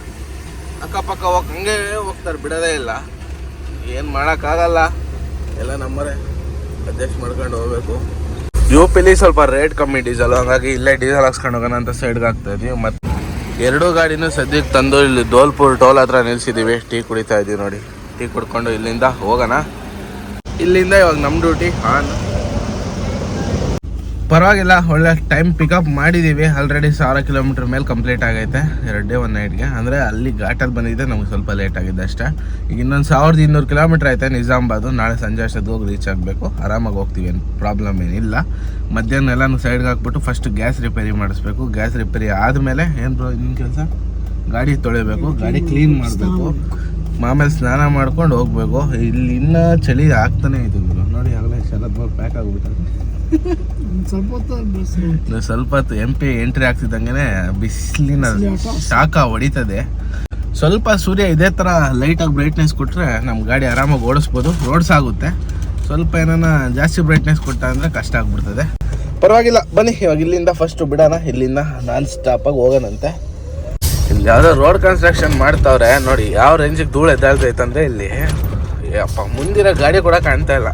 ಅಕ್ಕಪಕ್ಕ ಹೋಗಿ ಹಂಗೆ ಹೋಗ್ತಾರೆ, ಬಿಡದೇ ಇಲ್ಲ. ಏನು ಮಾಡೋಕ್ಕಾಗಲ್ಲ. ಎಲ್ಲ ನಮ್ಮರೇ ಅಡ್ಜಸ್ಟ್ ಮಾಡ್ಕೊಂಡು ಹೋಗ್ಬೇಕು. ಯು ಪಿಲಿ ಸ್ವಲ್ಪ ರೇಟ್ ಕಮ್ಮಿ ಡೀಸೆಲ್ ಹಂಗಾಗಿ ಇಲ್ಲೇ ಡೀಸೆಲ್ ಹಾಕ್ಸ್ಕೊಂಡು ಹೋಗೋಣ ಅಂತ ಸೈಡ್ಗೆ ಆಗ್ತಾ ಇದೀವಿ. ಮತ್ತು ಎರಡೂ ಗಾಡಿನೂ ಸದ್ಯಕ್ಕೆ ತಂದು ಇಲ್ಲಿ ಧೋಲ್ಪುರ್ ಟೋಲ್ ಹತ್ರ ನಿಲ್ಸಿದ್ದೀವಿ ಟೀ ಕುಡಿತಾ ಇದೀವಿ ನೋಡಿ. ಟೀ ಕುಡ್ಕೊಂಡು ಇಲ್ಲಿಂದ ಹೋಗೋಣ. ಇಲ್ಲಿಂದ ಇವಾಗ ನಮ್ಮ ಡ್ಯೂಟಿ ಆನ್ ಪರವಾಗಿಲ್ಲ, ಒಳ್ಳೆ ಟೈಮ್ ಪಿಕಪ್ ಮಾಡಿದ್ದೀವಿ ಆಲ್ರೆಡಿ ಸಾವಿರ ಕಿಲೋಮೀಟ್ರ್ ಮೇಲೆ ಕಂಪ್ಲೀಟ್ ಆಗೈತೆ. ಎರಡು ಡೇ ಒನ್ ನೈಟ್ಗೆ ಅಂದರೆ ಅಲ್ಲಿ ಘಾಟಲ್ಲಿ ಬಂದಿದ್ದೆ, ನಮಗೆ ಸ್ವಲ್ಪ ಲೇಟ್ ಆಗಿದೆ ಅಷ್ಟೇ. ಈಗ ಇನ್ನೊಂದು ಸಾವಿರದ ಇನ್ನೂರು ಕಿಲೋಮೀಟ್ರ್ ಐತೆ ನಿಜಾಮಾಬಾದು ನಾಳೆ ಸಂಜೆ ಅಷ್ಟೊತ್ತು ಹೋಗಿ ರೀಚ್ ಆಗಬೇಕು. ಆರಾಮಾಗಿ ಹೋಗ್ತೀವಿ, ಏನು ಪ್ರಾಬ್ಲಮ್ ಏನಿಲ್ಲ. ಮಧ್ಯಾಹ್ನ ಎಲ್ಲನೂ ಸೈಡ್ಗೆ ಹಾಕ್ಬಿಟ್ಟು ಫಸ್ಟ್ ಗ್ಯಾಸ್ ರಿಪೇರಿ ಮಾಡಿಸ್ಬೇಕು. ಗ್ಯಾಸ್ ರಿಪೇರಿ ಆದಮೇಲೆ ಏನು ಇನ್ನ ಕೆಲಸ? ಗಾಡಿ ತೊಳಿಬೇಕು, ಗಾಡಿ ಕ್ಲೀನ್ ಮಾಡಬೇಕು. ಆಮೇಲೆ ಸ್ನಾನ ಮಾಡ್ಕೊಂಡು ಹೋಗ್ಬೇಕು. ಇಲ್ಲಿ ಇನ್ನೂ ಚಳಿ ಆಗ್ತಾನೆ ಇದೆ ಗುರು. ನೋಡಿ, ಆಗಲೇ ಶರತ್ ಪ್ಯಾಕ್ ಆಗಿಬಿಟ್ಟು ಸ್ವಲ್ಪ ಹೊತ್ತು ಎಂ ಪಿ ಎಂಟ್ರಿ ಆಗ್ತಿದ್ದಂಗೆ ಬಿಸಿಲಿನ ಶಾಖ ಹೊಡಿತದೆ. ಸ್ವಲ್ಪ ಸೂರ್ಯ ಇದೇ ಥರ ಲೈಟಾಗಿ ಬ್ರೈಟ್ನೆಸ್ ಕೊಟ್ಟರೆ ನಮ್ಮ ಗಾಡಿ ಆರಾಮಾಗಿ ಓಡಿಸ್ಬೋದು. ರೋಡ್ಸ್ ಆಗುತ್ತೆ. ಸ್ವಲ್ಪ ಏನಾನ ಜಾಸ್ತಿ ಬ್ರೈಟ್ನೆಸ್ ಕೊಟ್ಟ ಅಂದರೆ ಕಷ್ಟ ಆಗ್ಬಿಡ್ತದೆ. ಪರವಾಗಿಲ್ಲ ಬನ್ನಿ. ಇವಾಗ ಇಲ್ಲಿಂದ ಫಸ್ಟ್ ಬಿಡೋಣ. ಇಲ್ಲಿಂದ ನಾನ್ ಸ್ಟಾಪಾಗಿ ಹೋಗೋಣಂತೆ. ಇಲ್ಲಿ ಯಾವುದೋ ರೋಡ್ ಕನ್ಸ್ಟ್ರಕ್ಷನ್ ಮಾಡ್ತಾವ್ರೆ. ನೋಡಿ ಯಾವ ರೇಂಜಿಗೆ ಧೂಳು ಎದ್ದಾಳ್ತೈತಂದ್ರೆ ಇಲ್ಲಿ. ಅಪ್ಪ ಮುಂದಿರೋ ಗಾಡಿ ಕೂಡ ಕಾಣ್ತಾ ಇಲ್ಲ.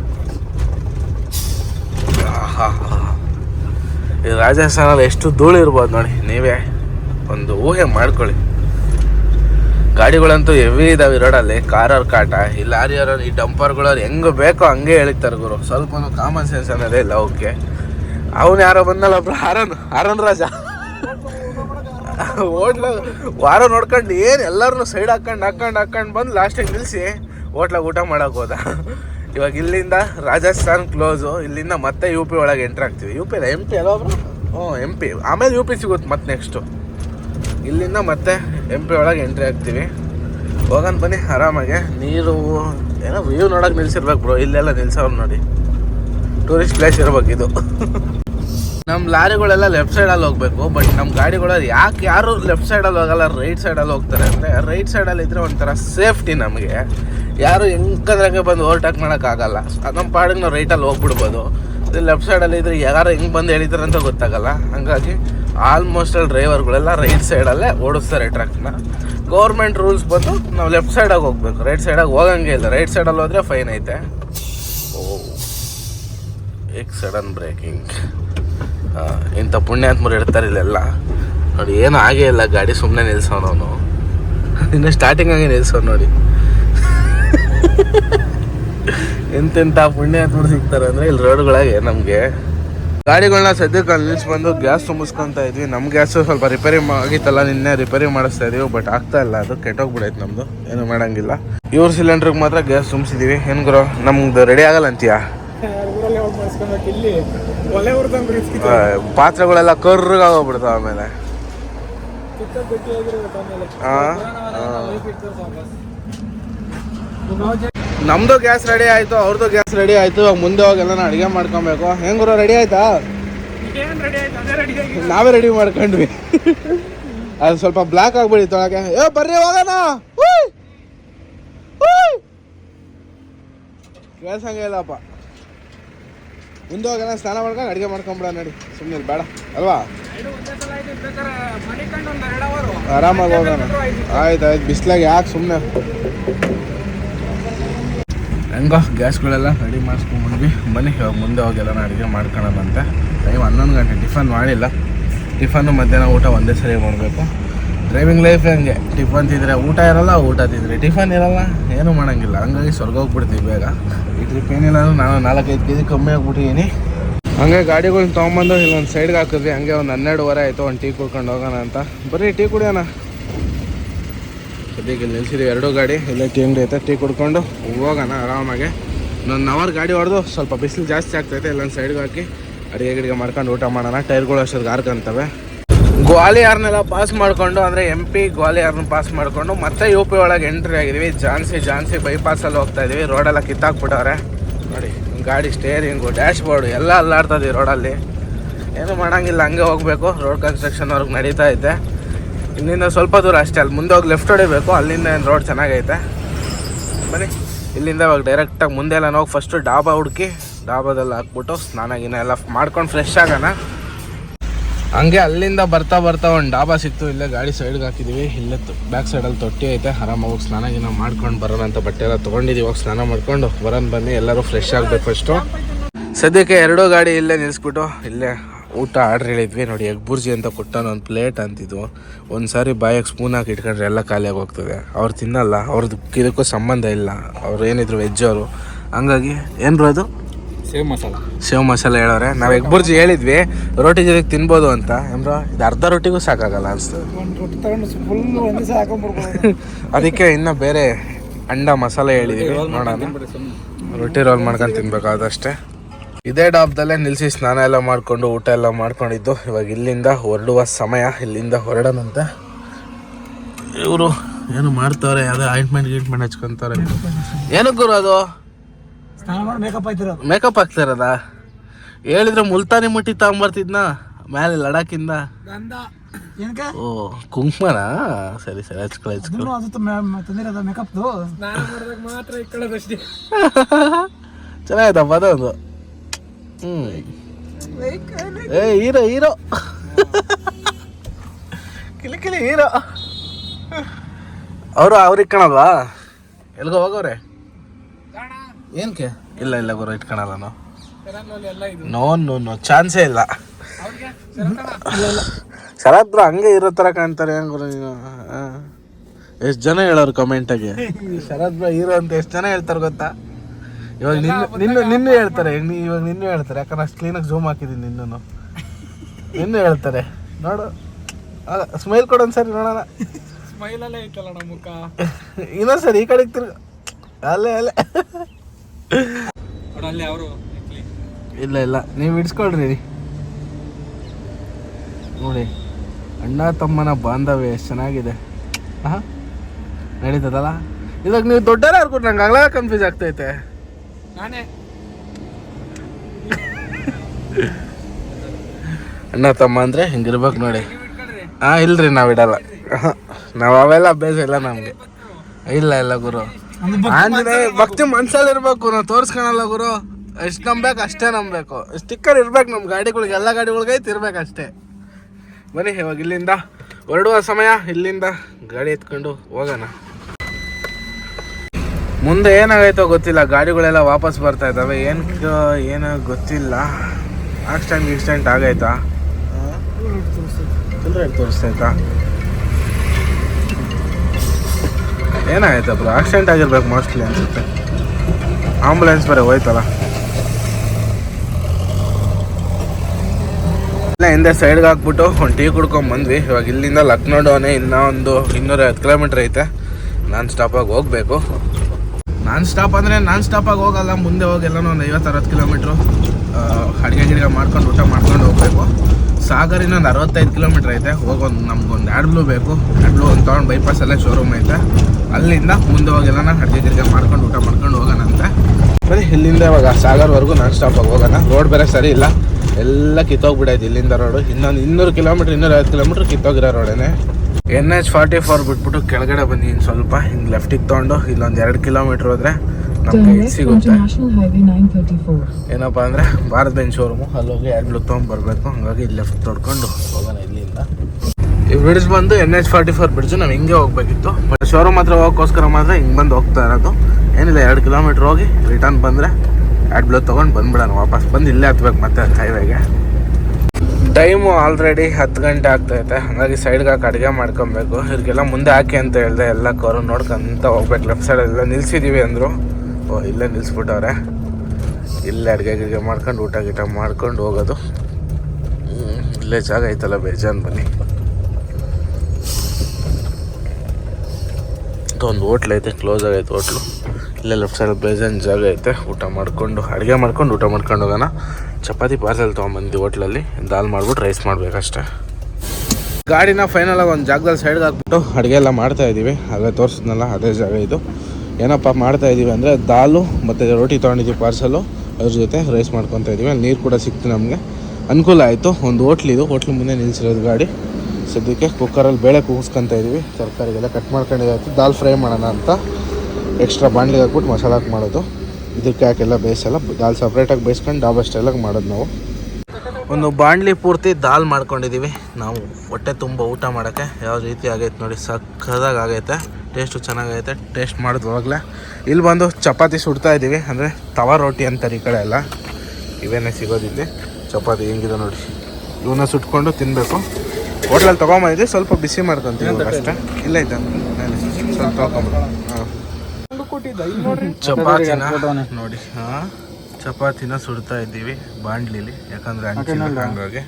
ಈ ರಾಜಸ್ಥಾನಲ್ಲಿ ಎಷ್ಟು ಧೂಳು ಇರ್ಬೋದು ನೋಡಿ, ನೀವೇ ಒಂದು ಊಹೆ ಮಾಡ್ಕೊಳ್ಳಿ. ಗಾಡಿಗಳಂತೂ ಹೆವಿ ಇದಾವೆ ರೋಡಲ್ಲಿ ಕಾರವ್ರ ಕಾಟ, ಈ ಲಾರಿಯವ್ರ ಈ ಡಂಪರ್ಗಳವ್ರು ಹೆಂಗೆ ಬೇಕೋ ಹಂಗೆ ಹೇಳ್ತಾರೆ ಗುರು. ಸ್ವಲ್ಪ ಕಾಮನ್ ಸೆನ್ಸ್ ಅನ್ನೋದೇ ಇಲ್ಲ ಅವಕ್ಕೆ ಅವನು ಯಾರೋ ಬಂದಲ್ಲ ಒಬ್ರು, ಹರನ್ ಹರನ್ ರಾಜ. ಹೋಟ್ಲ, ವಾರ ನೋಡ್ಕೊಂಡು ಏನು ಎಲ್ಲರನ್ನು ಸೈಡ್ ಹಾಕೊಂಡು ಹಾಕೊಂಡು ಹಾಕೊಂಡು ಬಂದು ಲಾಸ್ಟಿಗೆ ನಿಲ್ಲಿಸಿ ಹೋಟ್ಲಾಗ ಊಟ ಮಾಡೋಕೆ ಹೋದ. ಇವಾಗ ಇಲ್ಲಿಂದ ರಾಜಸ್ಥಾನ್ ಕ್ಲೋಸು ಇಲ್ಲಿಂದ ಮತ್ತೆ ಯು ಪಿ ಒಳಗೆ ಎಂಟ್ರ್ ಆಗ್ತೀವಿ. ಯು ಪಿ ಅಲ್ಲ ಎಂ ಪಿ ಅಲ್ಲ ಒಬ್ರು? ಹ್ಞೂ ಎಂ ಪಿ ಆಮೇಲೆ ಯು ಪಿ ಸಿಗುತ್ತೆ ಮತ್ತೆ ನೆಕ್ಸ್ಟು ಇಲ್ಲಿಂದ ಮತ್ತೆ ಎಂ ಪಿ ಒಳಗೆ ಎಂಟ್ರಿ ಆಗ್ತೀವಿ. ಹೋಗೋಣ ಬನ್ನಿ ಆರಾಮಾಗೆ. ನೀರು, ಏನೋ ವ್ಯೂ ನೋಡೋಕೆ ನಿಲ್ಸಿರ್ಬೇಕು ಬ್ರೋ ಇಲ್ಲೆಲ್ಲ ನಿಲ್ಸವ್ರು ನೋಡಿ. ಟೂರಿಸ್ಟ್ ಪ್ಲೇಸ್ ಇರ್ಬೇಕು ಇದು. ನಮ್ಮ ಲಾರಿಗಳೆಲ್ಲ ಲೆಫ್ಟ್ ಸೈಡಲ್ಲಿ ಹೋಗ್ಬೇಕು ಬಟ್ ನಮ್ಮ ಗಾಡಿಗಳು ಯಾಕೆ ಯಾರು ಲೆಫ್ಟ್ ಸೈಡಲ್ಲಿ ಹೋಗಲ್ಲ ರೈಟ್ ಸೈಡಲ್ಲಿ ಹೋಗ್ತಾರೆ ಅಂದರೆ ರೈಟ್ ಸೈಡಲ್ಲಿ ಇದ್ದರೆ ಒಂಥರ ಸೇಫ್ಟಿ ನಮಗೆ. ಯಾರು ಹೆಂಗದ್ರಂಗೆ ಬಂದು ಓವರ್ಟೇಕ್ ಮಾಡೋಕ್ಕಾಗಲ್ಲ ನಮ್ಮ ಪಾಡಿಗೆ ನಾವು ರೈಟಲ್ಲಿ ಹೋಗ್ಬಿಡ್ಬೋದು. ಅದೇ ಲೆಫ್ಟ್ ಸೈಡಲ್ಲಿ ಇದ್ರೆ ಯಾರು ಹೆಂಗೆ ಬಂದು ಹೇಳಿದಾರೆ ಅಂತ ಗೊತ್ತಾಗಲ್ಲ. ಹಂಗಾಗಿ ಆಲ್ಮೋಸ್ಟ್ ಅಲ್ಲಿ ಡ್ರೈವರ್ಗಳೆಲ್ಲ ರೈಟ್ ಸೈಡಲ್ಲೇ ಓಡಿಸ್ತಾರೆ ಟ್ರಕ್ನ ಗೌರ್ಮೆಂಟ್ ರೂಲ್ಸ್ ಬಂದು ನಾವು ಲೆಫ್ಟ್ ಸೈಡಾಗಿ ಹೋಗ್ಬೇಕು. ರೈಟ್ ಸೈಡಾಗಿ ಹೋಗಂಗೆ ಇಲ್ಲ. ರೈಟ್ ಸೈಡಲ್ಲಿ ಹೋದರೆ ಫೈನ್ ಐತೆ. ಓ ಏಕ್ ಸಡನ್ ಬ್ರೇಕಿಂಗ್ ಇಂಥ ಪುಣ್ಯಾತ್ಮರು ಇಡ್ತಾರೆ ಇಲ್ಲೆಲ್ಲ. ನೋಡಿ, ಏನು ಆಗೇ ಇಲ್ಲ. ಗಾಡಿ ಸುಮ್ಮನೆ ನಿಲ್ಸೋನವನು. ಇನ್ನು ಸ್ಟಾರ್ಟಿಂಗ್ ಆಗಿ ನಿಲ್ಸೋ ನೋಡಿ. ಎಂತೆಂಥ ಹತ್ಬಿಟ್ಟು ಸಿಗ್ತಾರೆ ಅಂದ್ರೆ ಇಲ್ಲಿ ರೋಡ್ಗಳಾಗೆ ನಮಗೆ. ಗಾಡಿಗಳನ್ನ ಸದ್ಯಕ್ಕೆ ಅಲ್ಲಿ ನಿಲ್ಸ್ಬಂದು ಗ್ಯಾಸ್ ತುಂಬಿಸ್ಕೊಂತ ಇದ್ವಿ. ನಮ್ಮ ಗ್ಯಾಸು ಸ್ವಲ್ಪ ರಿಪೇರಿ ಆಗಿತ್ತಲ್ಲ, ನಿನ್ನೆ ರಿಪೇರಿ ಮಾಡಿಸ್ತಾ ಇದೀವಿ ಬಟ್ ಆಗ್ತಾ ಇಲ್ಲ. ಅದು ಕೆಟ್ಟೋಗ್ಬಿಡೈತೆ ನಮ್ಮದು ಏನು ಮಾಡಂಗಿಲ್ಲ. ಇವ್ರ ಸಿಲಿಂಡ್ರಿಗೆ ಮಾತ್ರ ಗ್ಯಾಸ್ ತುಂಬಿಸಿದೀವಿ. ಏನು ಗುರು, ನಮ್ದು ರೆಡಿ ಆಗಲ್ಲ ಅಂತೀಯಾ ಪಾತ್ರೆಗಳೆಲ್ಲ ಕರ್ರಗಾಗೋಗ್ಬಿಡ್ತಾವ ಆಮೇಲೆ. ನಮ್ದು ಗ್ಯಾಸ್ ರೆಡಿ ಆಯ್ತು ಅವ್ರದ್ದು ಗ್ಯಾಸ್ ರೆಡಿ ಆಯ್ತು ಇವಾಗ ಮುಂದೆ ಹೋಗಿ ಎಲ್ಲ ಅಡುಗೆ ಮಾಡ್ಕೊಬೇಕು. ಹೆಂಗ್ ಗುರು ರೆಡಿ ಆಯ್ತಾ? ನಾವೇ ರೆಡಿ ಮಾಡ್ಕೊಂಡ್ವಿ. ಅದು ಸ್ವಲ್ಪ ಬ್ಲ್ಯಾಕ್ ಆಗ್ಬಿಡಿ ತೊಳಕೆ ಏ ಬರ್ರಿ ಹೋಗೋಣ. ಕೇಳ್ಸಂಗೆ ಇಲ್ಲಪ್ಪ. ಮುಂದೆ ಹೋಗೋಣ ಸ್ನಾನ ಮಾಡ್ಕೊಂಡು ಅಡುಗೆ ಮಾಡ್ಕೊಂಬಿಡ ನೋಡಿ. ಸುಮ್ಮನೆ ಬೇಡ. ಅಲ್ವಾ? ಆರಾಮಾಗಿ ಹೋಗೋಣ. ಆಯ್ತು. ಆಯ್ತು ಬಿಸ್ಲಾಗ ಯಾಕೆ ಸುಮ್ಮನೆ ಹೆಂಗೋ, ಗ್ಯಾಸ್ಗಳೆಲ್ಲ ರೆಡಿ ಮಾಡಿಸ್ಕೊಂಡ್ಬಂದ್ವಿ ಬನ್ನಿ, ಇವಾಗ ಮುಂದೆ ಹೋಗಿ ಎಲ್ಲನ ಅಡುಗೆ ಮಾಡ್ಕೊಳ್ಳೋಣಂತೆ ಟೈಮ್ ಹನ್ನೊಂದು ಗಂಟೆ, ಟಿಫನ್ ಮಾಡಿಲ್ಲ. ಟಿಫನ್ನು ಮಧ್ಯಾಹ್ನ ಊಟ ಒಂದೇ ಸರಿ ಮಾಡಬೇಕು. ಡ್ರೈವಿಂಗ್ ಲೈಫ್ ಹಂಗೆ? ಟಿಫನ್ ತಿಂದರೆ ಊಟ ಇರಲ್ಲ, ಊಟ ತಿಂದರೆ ಟಿಫನ್ ಇರಲ್ಲ. ಏನೂ ಮಾಡೋಂಗಿಲ್ಲ. ಹಂಗಾಗಿ ಸ್ವರ್ಗ ಹೋಗ್ಬಿಡ್ತೀವಿ ಬೇಗ. ಈ ಟ್ರಿಪ್ ಏನಿಲ್ಲ ಅಂದ್ರೆ ನಾನು ನಾಲ್ಕೈದು ಕೆ ಜಿ ಕಮ್ಮಿ ಆಗ್ಬಿಟ್ಟಿದ್ದೀನಿ ಹಂಗೆ ಗಾಡಿಗಳನ್ನ ತೊಗೊಂಬಂದು ಇಲ್ಲೊಂದು ಸೈಡ್ಗೆ ಹಾಕಿದ್ವಿ. ಹಂಗೆ ಒಂದು ಹನ್ನೆರಡುವರೆ ಆಯಿತು, ಒಂದು ಟೀ ಕುಡ್ಕೊಂಡು ಹೋಗೋಣ ಅಂತ. ಬರೀ ಟೀ ಕುಡಿಯೋಣ. ಸದ್ಯಕ್ಕೆ ಇಲ್ಲಿ ನಿಲ್ಸಿದ್ವಿ. ಎರಡೂ ಗಾಡಿ ಎಲ್ಲ ಟೀ ಐತೆ, ಟೀ ಕುಡ್ಕೊಂಡು ಹೋಗೋಣ ಆರಾಮಾಗಿ. ಇನ್ನೊಂದು ಅವರ್ ಗಾಡಿ ಹೊಡೆದು ಸ್ವಲ್ಪ ಬಿಸಿಲು ಜಾಸ್ತಿ ಆಗ್ತೈತೆ ಇಲ್ಲೊಂದು ಸೈಡ್ಗೆ ಹಾಕಿ ಅಡುಗೆ ಗಿಡಿಗೆ ಮಾಡ್ಕೊಂಡು ಊಟ ಮಾಡೋಣ. ಟೈರ್ಗಳು ಅಷ್ಟೊಂದು ಹಾರ್ಕೊಂತವೆ ಗ್ವಾಲಿಯರ್ನೆಲ್ಲ ಪಾಸ್ ಮಾಡಿಕೊಂಡು, ಅಂದರೆ ಎಂ ಪಿ ಗ್ವಾಲಿಯರ್ನ ಪಾಸ್ ಮಾಡಿಕೊಂಡು ಮತ್ತೆ ಯು ಪಿ ಒಳಗೆ ಎಂಟ್ರಿ ಆಗಿದ್ದೀವಿ. ಜಾನ್ಸಿ ಜಾನ್ಸಿ ಬೈಪಾಸಲ್ಲಿ ಹೋಗ್ತಾ ಇದೀವಿ. ರೋಡೆಲ್ಲ ಕಿತ್ತಾಕ್ಬಿಟ್ಟವ್ರೆ. ನೋಡಿ, ಗಾಡಿ ಸ್ಟೇರಿಂಗು ಡ್ಯಾಶ್ ಬೋರ್ಡು ಎಲ್ಲ ಅಲ್ಲಾಡ್ತಾ ಇದ್ದೀವಿ ರೋಡಲ್ಲಿ ಏನು ಮಾಡೋಂಗಿಲ್ಲ, ಹಂಗೆ ಹೋಗಬೇಕು. ರೋಡ್ ಕನ್ಸ್ಟ್ರಕ್ಷನ್ ಅವ್ರಿಗೆ ನಡೀತಾ ಐತೆ ಇಲ್ಲಿಂದ ಸ್ವಲ್ಪ ದೂರ ಅಷ್ಟೇ, ಅಲ್ಲಿ ಮುಂದೆ ಹೋಗಿ ಲೆಫ್ಟ್ ಹೊಡಿಬೇಕು, ಅಲ್ಲಿಂದ ಏನು ರೋಡ್ ಚೆನ್ನಾಗೈತೆ. ಬನ್ನಿ, ಇಲ್ಲಿಂದ ಇವಾಗ ಡೈರೆಕ್ಟಾಗಿ ಮುಂದೆ ಎಲ್ಲ ಹೋಗಿ ಫಸ್ಟು ಡಾಬಾ ಹುಡುಕಿ, ಡಾಬಾದಲ್ಲಿ ಹಾಕ್ಬಿಟ್ಟು ಸ್ನಾನ ಗಿನ ಎಲ್ಲ ಮಾಡ್ಕೊಂಡು ಫ್ರೆಶ್ ಆಗೋಣ. ಹಂಗೆ ಅಲ್ಲಿಂದ ಬರ್ತಾ ಬರ್ತಾ ಒಂದು ಡಾಬಾ ಸಿಕ್ತು, ಇಲ್ಲೇ ಗಾಡಿ ಸೈಡ್ಗೆ ಹಾಕಿದ್ದೀವಿ ಇಲ್ಲೇ ಬ್ಯಾಕ್ ಸೈಡಲ್ಲಿ ತೊಟ್ಟಿ ಐತೆ, ಆರಾಮಾಗಿ ಸ್ನಾನ ಗಿನ ಮಾಡ್ಕೊಂಡು ಬರೋಣ ಅಂತ ಬಟ್ಟೆ ಎಲ್ಲ ತೊಗೊಂಡಿದ್ದೀವಿ ಹೋಗಿ ಸ್ನಾನ ಮಾಡ್ಕೊಂಡು ಬರೋಣ ಬನ್ನಿ, ಎಲ್ಲರೂ ಫ್ರೆಶ್ ಆಗಬೇಕು ಫಸ್ಟು ಸದ್ಯಕ್ಕೆ ಎರಡೂ ಗಾಡಿ ಇಲ್ಲೇ ನಿಲ್ಲಿಸ್ಬಿಟ್ಟು ಇಲ್ಲೇ ಊಟ ಆರ್ಡ್ರ್ ಹೇಳಿದ್ವಿ ನೋಡಿ ಎಗ್ ಬುರ್ಜಿ ಅಂತ ಕೊಟ್ಟಾನ ಒಂದು ಪ್ಲೇಟ್ ಅಂತಿದ್ವು ಒಂದು ಸಾರಿ ಬಾಯಿಗೆ ಸ್ಪೂನ್ ಹಾಕಿ ಇಟ್ಕೊಂಡ್ರೆ ಎಲ್ಲ ಖಾಲಿಯಾಗಿ ಹೋಗ್ತದೆ ಅವ್ರು ತಿನ್ನಲ್ಲ ಅವ್ರದ್ದು ಇದಕ್ಕೂ ಸಂಬಂಧ ಇಲ್ಲ. ಅವ್ರು ಏನಿದ್ರು ವೆಜ್ ಅವರು. ಹಂಗಾಗಿ ಏನರು ಅದು? ಸೇವ್ ಮಸಾಲ. ಸೇವ್ ಮಸಾಲ ಹೇಳೋರೆ. ನಾವು ಎಗ್ ಬುರ್ಜಿ ಹೇಳಿದ್ವಿ ರೋಟಿ ಜೊತೆಗೆ ತಿನ್ಬೋದು ಅಂತ. ಏನ್ರ ಇದು ಅರ್ಧ ರೊಟ್ಟಿಗೂ ಸಾಕಾಗಲ್ಲ ಅನಿಸ್ತದೆ. ಅದಕ್ಕೆ ಇನ್ನೂ ಬೇರೆ ಅಂಡ ಮಸಾಲೆ ಹೇಳಿದ್ವಿ ನೋಡೋಣ. ರೊಟ್ಟಿ ರೋಲ್ ಮಾಡ್ಕೊಂಡು ತಿನ್ಬೇಕು ಅದಷ್ಟೇ ಇದೇ ಡಾಬ್ದಲ್ಲೇ ನಿಲ್ಲಿಸಿ ಸ್ನಾನ ಎಲ್ಲ ಮಾಡಿಕೊಂಡು ಊಟ ಎಲ್ಲ ಮಾಡ್ಕೊಂಡಿದ್ದು. ಇವಾಗ ಇಲ್ಲಿಂದ ಹೊರಡುವ ಸಮಯ ಇಲ್ಲಿಂದ ಹೊರಡೋಣಂತೆ ಇವರು ಏನು ಮಾಡ್ತಾರೆ ಯಾವುದೇ ಆಯಿಂಟ್ಮೆಂಟ್ ಗೀಟ್ಮೆಂಟ್ ಹಚ್ಕೊಂತಾರೆ. ಏನಕ್ಕೆ ಗುರು ಅದು? ಸ್ನಾನ ಮಾಡಿ ಮೇಕಪ್ ಆಗ್ತಾ ಇರೋದ ಹೇಳಿದ್ರೆ ಮುಲ್ತಾನಿ ಮುಟ್ಟಿ ತಗೊಂಬರ್ತಿದ್ನ ಮೇಲೆ ಲಡಾಕಿಂದ? ಓ ಕುಂಕುಮನ? ಸರಿ ಸರಿ ಹಚ್ಕೊಳ್ಳಿ ಹಚ್ಕೊಳ್ಳಿ ಅದು ತಂದಿರೋದ ಒಂದು. ಅದೊಂದು ಏ ಹೀರೋ ಹೀರೋ. ಕಿಲಿ ಕಿಲಿ ಹೀರೋ. ಅವರು ಅವ್ರಿಗೆ ಇಟ್ಕೊಳಲ್ವಾ? ಎಲ್ಗೋ ಹೋಗೋರೆ? ಏನಕ್ಕೆ ಇಲ್ಲ ಇಲ್ಲ ಗುರು ಇಟ್ಕೊಳಲ್ಲ ನಾವು. ನೋ ನೋ ನೋ ಚಾನ್ಸೇ ಇಲ್ಲ. ಶರತ್ ಬ್ರೋ ಹಂಗೆ ಇರೋ ಥರ ಕಾಣ್ತಾರೆ ಹೆಂಗ್ ಗುರು ನೀನು? ಎಷ್ಟು ಜನ ಹೇಳೋರು ಕಮೆಂಟಾಗೆ ಶರತ್ ಬ್ರೋ ಹೀರೋ ಅಂತ ಎಷ್ಟು ಜನ ಹೇಳ್ತಾರೆ ಗೊತ್ತಾ? ಇವಾಗ ನಿನ್ನ ನಿನ್ನ ನಿನ್ನೆ ಹೇಳ್ತಾರೆ ಇವಾಗ ನಿನ್ನೆ ಹೇಳ್ತಾರೆ ಯಾಕಂದ್ರೆ ಅಷ್ಟು ಕ್ಲೀನಾಗಿ ಝೂಮ್ ಹಾಕಿದ್ದೀನಿ ನಿನ್ನೂ ನಿನ್ನೆ ಹೇಳ್ತಾರೆ ನೋಡು. ಸ್ಮೈಲ್ ಕೊಡು ಒಂದ್ಸರಿ ನೋಡೋಣ. ಸ್ಮೈಲಲ್ಲೇ ಐತಲ್ಲ ನಮ್ಮ ಮುಖ. ಇನ್ನೊಂದು ಸರಿ ಈ ಕಡೆ ತಿರ್ಗ. ಅಲ್ಲೇ ಅಲ್ಲೇ. ಅಲ್ಲಿ ಅವರು. ಇಲ್ಲ ಇಲ್ಲ. ನೀವು ಇಡ್ಸ್ಕೊಳ್ರಿ ನೋಡಿ ಅಣ್ಣ ತಮ್ಮನ ಬಾಂಧವ್ಯ ಎಷ್ಟು ಚೆನ್ನಾಗಿದೆ. ಹಾಂ ನಡೀತದಲ್ಲ? ಇವಾಗ ನೀವು ದೊಡ್ಡರ ಅನ್ಕೊಂಡು ನಂಗೆ ಆಗ್ಲೇ ಕನ್ಫ್ಯೂಸ್ ಆಗ್ತೈತೆ. ನಾನೇ. ಅಣ್ಣ ತಮ್ಮ ಅಂದರೆ ಹಿಂಗಿರ್ಬೇಕು ನೋಡಿ. ಹಾಂ ಇಲ್ರಿ ನಾವು ಇಡಲ್ಲ. ನಾವು ಅವೆಲ್ಲ ಅಭ್ಯಾಸ ಇಲ್ಲ ನಮಗೆ. ಇಲ್ಲ ಇಲ್ಲ ಗುರು. ಆಂಜನೇಯ ಭಕ್ತಿ ಮನ್ಸಲ್ಲಿ ಇರ್ಬೇಕು ನಾವು ತೋರಿಸ್ಕೊಳಲ್ಲ ಗುರು. ಎಷ್ಟು ನಂಬೇಕು ಅಷ್ಟೇ ನಂಬಬೇಕು ಸ್ಟಿಕ್ಕರ್ ಇರ್ಬೇಕು ನಮ್ಮ ಗಾಡಿಗಳಿಗೆ ಎಲ್ಲ ಗಾಡಿಗಳಿಗೆ ಇರ್ಬೇಕು ಅಷ್ಟೇ. ಬನ್ನಿ ಇವಾಗ ಇಲ್ಲಿಂದ ಹೊರಡುವ ಸಮಯ. ಇಲ್ಲಿಂದ ಗಾಡಿ ಎತ್ಕೊಂಡು ಹೋಗೋಣ. ಮುಂದೆ ಏನಾಗೈತೋ ಗೊತ್ತಿಲ್ಲ. ಗಾಡಿಗಳೆಲ್ಲ ವಾಪಸ್ ಬರ್ತಾ ಇದ್ದಾವೆ. ಏನು ಏನೋ ಗೊತ್ತಿಲ್ಲ. ಆಕ್ಸಿಡೆಂಟ್ ಗಿಕ್ಸಿಡೆಂಟ್ ಆಗೈತಾ? ತೋರಿಸ್ತಾ ತೋರಿಸ್ತೈತಾ ಆಕ್ಸಿಡೆಂಟ್ ಆಗಿರ್ಬೇಕು ಮೋಸ್ಟ್ಲಿ ಅನ್ಸುತ್ತೆ. ಆಂಬುಲೆನ್ಸ್ ಬರೀ ಹೋಯ್ತಲ್ಲ. ಇಲ್ಲ ಹಿಂದೆ ಸೈಡ್ಗೆ ಹಾಕ್ಬಿಟ್ಟು ಒಂದು ಟೀ ಕುಡ್ಕೊಂಡ್ ಬಂದ್ವಿ. ಇವಾಗ ಇಲ್ಲಿಂದ ಲಕ್ನೋ ಡೋನೆ ಇನ್ನೂ ಒಂದು ಇನ್ನೂರೈವತ್ತು ಕಿಲೋಮೀಟ್ರ್ ಐತೆ. ನಾನು ಸ್ಟಾಪಾಗಿ ಹೋಗ್ಬೇಕು. ನಾನ್ ಸ್ಟಾಪ್ ಅಂದರೆ ನಾನ್ ಸ್ಟಾಪಾಗಿ ಹೋಗಲ್ಲ, ಮುಂದೆ ಹೋಗೆಲ್ಲ ಒಂದು ಐವತ್ತು, ಅರವತ್ತು ಕಿಲೋಮೀಟ್ರು ಅಡುಗೆ ಗಿಡಿಗೆ ಮಾಡ್ಕೊಂಡು ಊಟ ಮಾಡ್ಕೊಂಡು ಹೋಗ್ಬೇಕು. ಸಾಗರ್ ಇನ್ನೊಂದು ಅರವತ್ತೈದು ಕಿಲೋಮೀಟ್ರ್ ಐತೆ, ಹೋಗೊಂದು ನಮ್ಗೊಂದು ಆ್ಯಡ್ ಬ್ಲೂ ಬೇಕು. ಆ್ಯಡ್ ಬ್ಲೂ ಒಂದು ತೊಗೊಂಡು ಬೈಪಾಸಲ್ಲೇ ಶೋರೂಮ್ ಐತೆ. ಅಲ್ಲಿಂದ ಮುಂದೆ ಹೋಗೆಲ್ಲ ನಾನು ಅಡುಗೆ ಗಿಡಿಗೆ ಮಾಡ್ಕೊಂಡು ಊಟ ಮಾಡ್ಕೊಂಡು ಹೋಗೋಣ ಅಂತ. ಸರಿ ಇಲ್ಲಿಂದ ಇವಾಗ ಸಾಗರ್ವರೆಗೂ ನಾನ್ ಸ್ಟಾಪಾಗಿ ಹೋಗೋಣ. ರೋಡ್ ಬೇರೆ ಸರಿ ಇಲ್ಲ. ಎಲ್ಲ ಕಿತ್ತೋಗ್ಬಿಡೈತೆ ಇಲ್ಲಿಂದ ರೋಡು ಇನ್ನೊಂದು ಇನ್ನೂರು ಕಿಲೋಮೀಟ್ರ್ ಇನ್ನೂರ ಐವತ್ತು ಕಿಲೋಮೀಟ್ರ್ ಕಿತ್ತೋಗಿರೋ ರೋಡೇನೆ ಎನ್ ಎಚ್ ಫಾರ್ಟಿ ಫೋರ್ ಬಿಟ್ಬಿಟ್ಟು ಕೆಳಗಡೆ ಇನ್ನು ಸ್ವಲ್ಪ. ಹಿಂಗೆ ಲೆಫ್ಟಿಗೆ ತೊಗೊಂಡು ಇಲ್ಲೊಂದು ಎರಡು ಕಿಲೋಮೀಟ್ರ್ ಹೋದ್ರೆ ನಮ್ಮ ನಮ್ಗೆ ಸಿಗುತ್ತೆ onto National Highway 934. ಏನಪ್ಪ ಅಂದರೆ ಭಾರತ್ ಬೆಂಚ್ ಶೋರೂಮು ಅಲ್ಲಿ ಹೋಗಿ ಎರಡು ಬ್ಲೂ ತೊಗೊಂಬರ್ಬೇಕು ಹಂಗಾಗಿ ಲೆಫ್ಟ್ ತೊಡ್ಕೊಂಡು ಹೋಗೋಣ ಇಲ್ಲಿಂದ. ಈ ಬ್ರಿಡ್ಜ್ ಬಂದು N H forty four bridge ನಾವು ಹಿಂಗೆ ಹೋಗ್ಬೇಕಿತ್ತು. ಬಟ್ ಶೋರೂಮ್ ಹತ್ರ ಹೋಗೋಕ್ಕೋಸ್ಕರ ಮಾತ್ರ ಹಿಂಗೆ ಬಂದು ಹೋಗ್ತಾ ಇರೋದು. ಏನಿಲ್ಲ ಎರಡು ಕಿಲೋಮೀಟ್ರ್ ಹೋಗಿ ರಿಟರ್ನ್ ಬಂದರೆ ಎರಡು ಬ್ಲೂ ತೊಗೊಂಡು ಬಂದ್ಬಿಡೋಣ ವಾಪಸ್. ಬಂದು ಇಲ್ಲೇ ಹತ್ಬೇಕು ಮತ್ತೆ ಹೈವೇಗೆ ಟೈಮು ಆಲ್ರೆಡಿ ಹತ್ತು ಗಂಟೆ ಆಗ್ತೈತೆ. ಹಾಗಾಗಿ ಸೈಡ್ಗೆ ಹಾಕಿ ಅಡುಗೆ ಮಾಡ್ಕೊಬೇಕು. ಇವ್ರಿಗೆಲ್ಲ ಮುಂದೆ ಹಾಕಿ ಅಂತ ಹೇಳಿದೆ ಎಲ್ಲ ಕವರು ನೋಡ್ಕೊಂತ ಹೋಗ್ಬೇಕು. ಲೆಫ್ಟ್ ಸೈಡೆಲ್ಲ ನಿಲ್ಸಿದ್ದೀವಿ ಅಂದರು. ಓ, ಇಲ್ಲೇ ನಿಲ್ಲಿಸ್ಬಿಟ್ಟವ್ರೆ ಇಲ್ಲೇ ಅಡುಗೆ ಗಿಡಿಗೆ ಮಾಡ್ಕೊಂಡು ಊಟ ಗೀಟ ಮಾಡ್ಕೊಂಡು ಹೋಗೋದು. ಇಲ್ಲೇ ಜಾಗ ಐತಲ್ಲ, ಬೇಜಾನ್ ಬನ್ನಿ. ಒಂದು ಹೋಟ್ಲ್ ಐತೆ ಕ್ಲೋಸ್ ಆಗೈತೆ ಹೋಟ್ಲು. ಇಲ್ಲೇ ಲೆಫ್ಟ್ ಸೈಡ್ ಬೇಜಾನ್ ಜಾಗ ಐತೆ. ಊಟ ಮಾಡಿಕೊಂಡು, ಅಡುಗೆ ಮಾಡ್ಕೊಂಡು, ಊಟ ಮಾಡ್ಕೊಂಡು ಹೋಗೋಣ. ಚಪಾತಿ ಪಾರ್ಸೆಲ್ ತೊಗೊಂಬಂದು ಹೋಟ್ಲಲ್ಲಿ, ದಾಲ್ ಮಾಡ್ಬಿಟ್ಟು ರೈಸ್ ಮಾಡಬೇಕಷ್ಟೆ. ಗಾಡಿನ ಫೈನಲಾಗಿ ಒಂದು ಜಾಗದಲ್ಲಿ ಸೈಡ್ಗೆ ಹಾಕ್ಬಿಟ್ಟು ಅಡುಗೆ ಎಲ್ಲ ಮಾಡ್ತಾ ಇದ್ದೀವಿ. ಅದೇ ತೋರಿಸಿದ್ನಲ್ಲ, ಅದೇ ಜಾಗ ಇದು. ಏನಪ್ಪ ಮಾಡ್ತಾ ಇದ್ದೀವಿ ಅಂದರೆ ದಾಲು ಮತ್ತು ರೋಟಿ ತೊಗೊಂಡಿದ್ದೀವಿ ಪಾರ್ಸಲು ಅದ್ರ ಜೊತೆ ರೈಸ್ ಮಾಡ್ಕೊತಾ ಇದ್ದೀವಿ. ನೀರು ಕೂಡ ಸಿಕ್ತು ನಮಗೆ. ಅನುಕೂಲ ಆಯಿತು. ಒಂದು ಹೋಟ್ಲಿದು ಹೋಟ್ಲು ಮುಂದೆ ನಿಲ್ಲಿಸಿರೋದು ಗಾಡಿ. ಸದ್ಯಕ್ಕೆ ಕುಕ್ಕರಲ್ಲಿ ಬೇಳೆ ಕೂಗಿಸ್ಕೊತಾ ಇದ್ದೀವಿ. ತರಕಾರಿಗೆಲ್ಲ ಕಟ್ ಮಾಡ್ಕೊಂಡಿದ್ದಾಯ್ತು ದಾಲ್ ಫ್ರೈ ಮಾಡೋಣ ಅಂತ. ಎಕ್ಸ್ಟ್ರಾ ಬಾಣ್ಲಿಗೆ ಹಾಕ್ಬಿಟ್ಟು ಮಸಾಲೆ ಹಾಕಿ ಮಾಡೋದು. ಇದಕ್ಕೆ ಹಾಕೆಲ್ಲ ಬೇಯಿಸಲ್ಲ, ದಾಲ್ ಸಪ್ರೇಟಾಗಿ ಬೇಯಿಸ್ಕೊಂಡು ಡಾಬಾ ಸ್ಟೈಲಾಗಿ ಮಾಡೋದು ನಾವು. ಒಂದು ಬಾಣಲಿ ಪೂರ್ತಿ ದಾಲ್ ಮಾಡ್ಕೊಂಡಿದ್ದೀವಿ ನಾವು ಹೊಟ್ಟೆ ತುಂಬ ಊಟ ಮಾಡೋಕ್ಕೆ ಯಾವ ರೀತಿ ಆಗೈತೆ ನೋಡಿ ಸಕ್ಕದಾಗಿ ಆಗೈತೆ. ಟೇಸ್ಟು ಚೆನ್ನಾಗೈತೆ ಟೇಸ್ಟ್ ಮಾಡಿದ್ವಾಗಲೇ ಇಲ್ಲಿ ಬಂದು ಚಪಾತಿ ಸುಡ್ತಾ ಇದ್ದೀವಿ ಅಂದರೆ ತವಾ ರೋಟಿ ಅಂತಾರೆ ಈ ಕಡೆ ಎಲ್ಲ. ಇವೇನೇ ಸಿಗೋದಿಲ್ಲಿ ಚಪಾತಿ ಹೆಂಗಿದೆ ನೋಡಿ. ಇವನ್ನ ಸುಟ್ಕೊಂಡು ತಿನ್ನಬೇಕು ಹೋಟ್ಲಲ್ಲಿ ತೊಗೊಂಬಂದಿದ್ವಿ ಸ್ವಲ್ಪ ಬಿಸಿ ಮಾಡ್ಕೊತೀವಿ ಅಷ್ಟೇ. ಇಲ್ಲ ಐತೆ ಸ್ವಲ್ಪ ತೊಗೊಂಬ ಹಾಂ. ಚಪಾತಿನ ನೋಡಿ. ಹಾ ಚಪಾತಿನ ಸುಡ್ತಾ ಇದ್ದೀವಿ ಬಾಂಡ್ಲಿಲಿ ಯಾಕಂದ್ರೆ ಹಂಗಾಗಿ.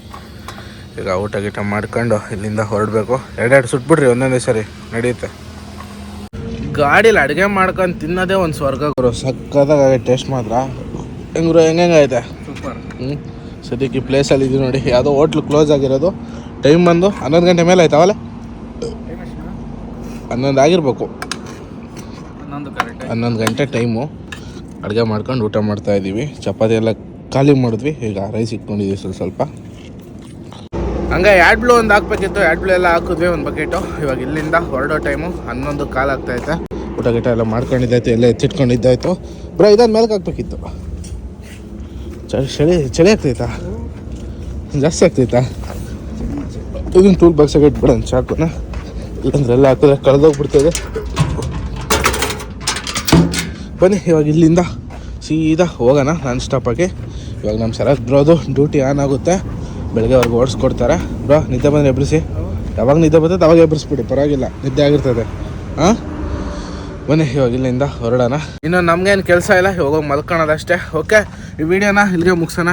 ಈಗ ಊಟ ಗೀಟ ಮಾಡ್ಕೊಂಡು ಇಲ್ಲಿಂದ ಹೊರಡಬೇಕು. ಎರಡೆರಡು ಸುಟ್ಬಿಡ್ರಿ ಒಂದೊಂದೇ ಸರಿ ನಡೆಯುತ್ತೆ. ಗಾಡೀಲಿ ಅಡುಗೆ ಮಾಡ್ಕೊಂಡು ತಿನ್ನೋದೇ ಒಂದು ಸ್ವರ್ಗ ಗುರು. ಟೇಸ್ಟ್ ಮಾತ್ರ. ಹೆಂಗ್ರು ಐತೆ ಸೂಪರ್ ಹ್ಞೂ ಸದ್ಯಕ್ಕೆ ಈ ಪ್ಲೇಸಲ್ಲಿ ಇದ್ದೀವಿ ನೋಡಿ. ಯಾವುದೋ ಹೋಟ್ಲ್ ಕ್ಲೋಸ್ ಆಗಿರೋದು. ಟೈಮ್ ಬಂದು ಹನ್ನೊಂದು ಗಂಟೆ ಮೇಲೆ ಆಯ್ತಾವಲ್ಲ ಹನ್ನೊಂದು ಆಗಿರ್ಬೇಕು. ಹನ್ನೊಂದು ಗಂಟೆ ಟೈಮು. ಅಡುಗೆ ಮಾಡ್ಕೊಂಡು ಊಟ ಮಾಡ್ತಾ ಇದ್ದೀವಿ. ಚಪಾತಿ ಎಲ್ಲ ಖಾಲಿ ಮಾಡಿದ್ವಿ. ಈಗ ರೈಸ್ ಇಟ್ಕೊಂಡಿದ್ವಿ ಸ್ವಲ್ಪ ಸ್ವಲ್ಪ. ಹಂಗೆ ಎರಡು ಬ್ಲೂ ಒಂದು ಹಾಕ್ಬೇಕಿತ್ತು. ಎರಡು ಬ್ಲೂ ಎಲ್ಲ ಹಾಕಿದ್ವಿ ಒಂದು ಬಕೆಟು ಇವಾಗ ಇಲ್ಲಿಂದ ಹೊರಡೋ ಟೈಮು. ಹನ್ನೊಂದು ಕಾಲು ಊಟ ಗೀಟ ಎಲ್ಲ ಮಾಡ್ಕೊಂಡಿದ್ದಾಯ್ತು. ಎಲ್ಲ ಎತ್ತಿಟ್ಕೊಂಡಿದ್ದಾಯ್ತು. ಬ್ರೋ, ಇದಾದ ಮೇಲೆ ಹಾಕ್ಬೇಕಿತ್ತು. ಚಳಿ ಚಳಿ ಚಳಿ ಆಗ್ತೈತಾ? ಜಾಸ್ತಿ ಆಗ್ತೈತಾ? ಇದನ್ನು ಟೂಲ್ ಬಾಕ್ಸಾಗೆ ಇಟ್ಬಿಡೋಣ, ಚಾಕುನ. ಇಲ್ಲಾಂದ್ರೆ ಎಲ್ಲ ಹಾಕಿದ್ರೆ ಕಳೆದೋಗ್ಬಿಡ್ತದೆ. ಬನ್ನಿ, ಇವಾಗ ಇಲ್ಲಿಂದ ಸೀದಾ ಹೋಗೋಣ, ನಾನ್ ಸ್ಟಾಪಾಗಿ ಇವಾಗ ನಮ್ಮ ಶರತ್ ಬ್ರೋದು ಡ್ಯೂಟಿ ಆನ್ ಆಗುತ್ತೆ. ಬೆಳಗ್ಗೆವರೆಗೂ ಓಡಿಸ್ಕೊಡ್ತಾರೆ ಬ್ರೋ, ನಿದ್ದೆ ಬಂದರೆ ಎಬ್ರಿಸಿ. ಯಾವಾಗ ನಿದ್ದೆ ಬರ್ತದೆ, ಅವಾಗ ಎಬ್ರಿಸ್ಬಿಡಿ, ಪರವಾಗಿಲ್ಲ, ನಿದ್ದೆ ಆಗಿರ್ತದೆ. ಹಾಂ ಬನ್ನಿ, ಇವಾಗ ಇಲ್ಲಿಂದ ಹೊರಡೋಣ. ಇನ್ನು ನಮ್ಗೇನು ಕೆಲಸ ಇಲ್ಲ, ಇವಾಗ ಮಲ್ಕೊಳೋದಷ್ಟೇ. ಓಕೆ, ಈ ವಿಡಿಯೋನ ಇಲ್ಲಿಗೆ ಮುಗಿಸೋಣ.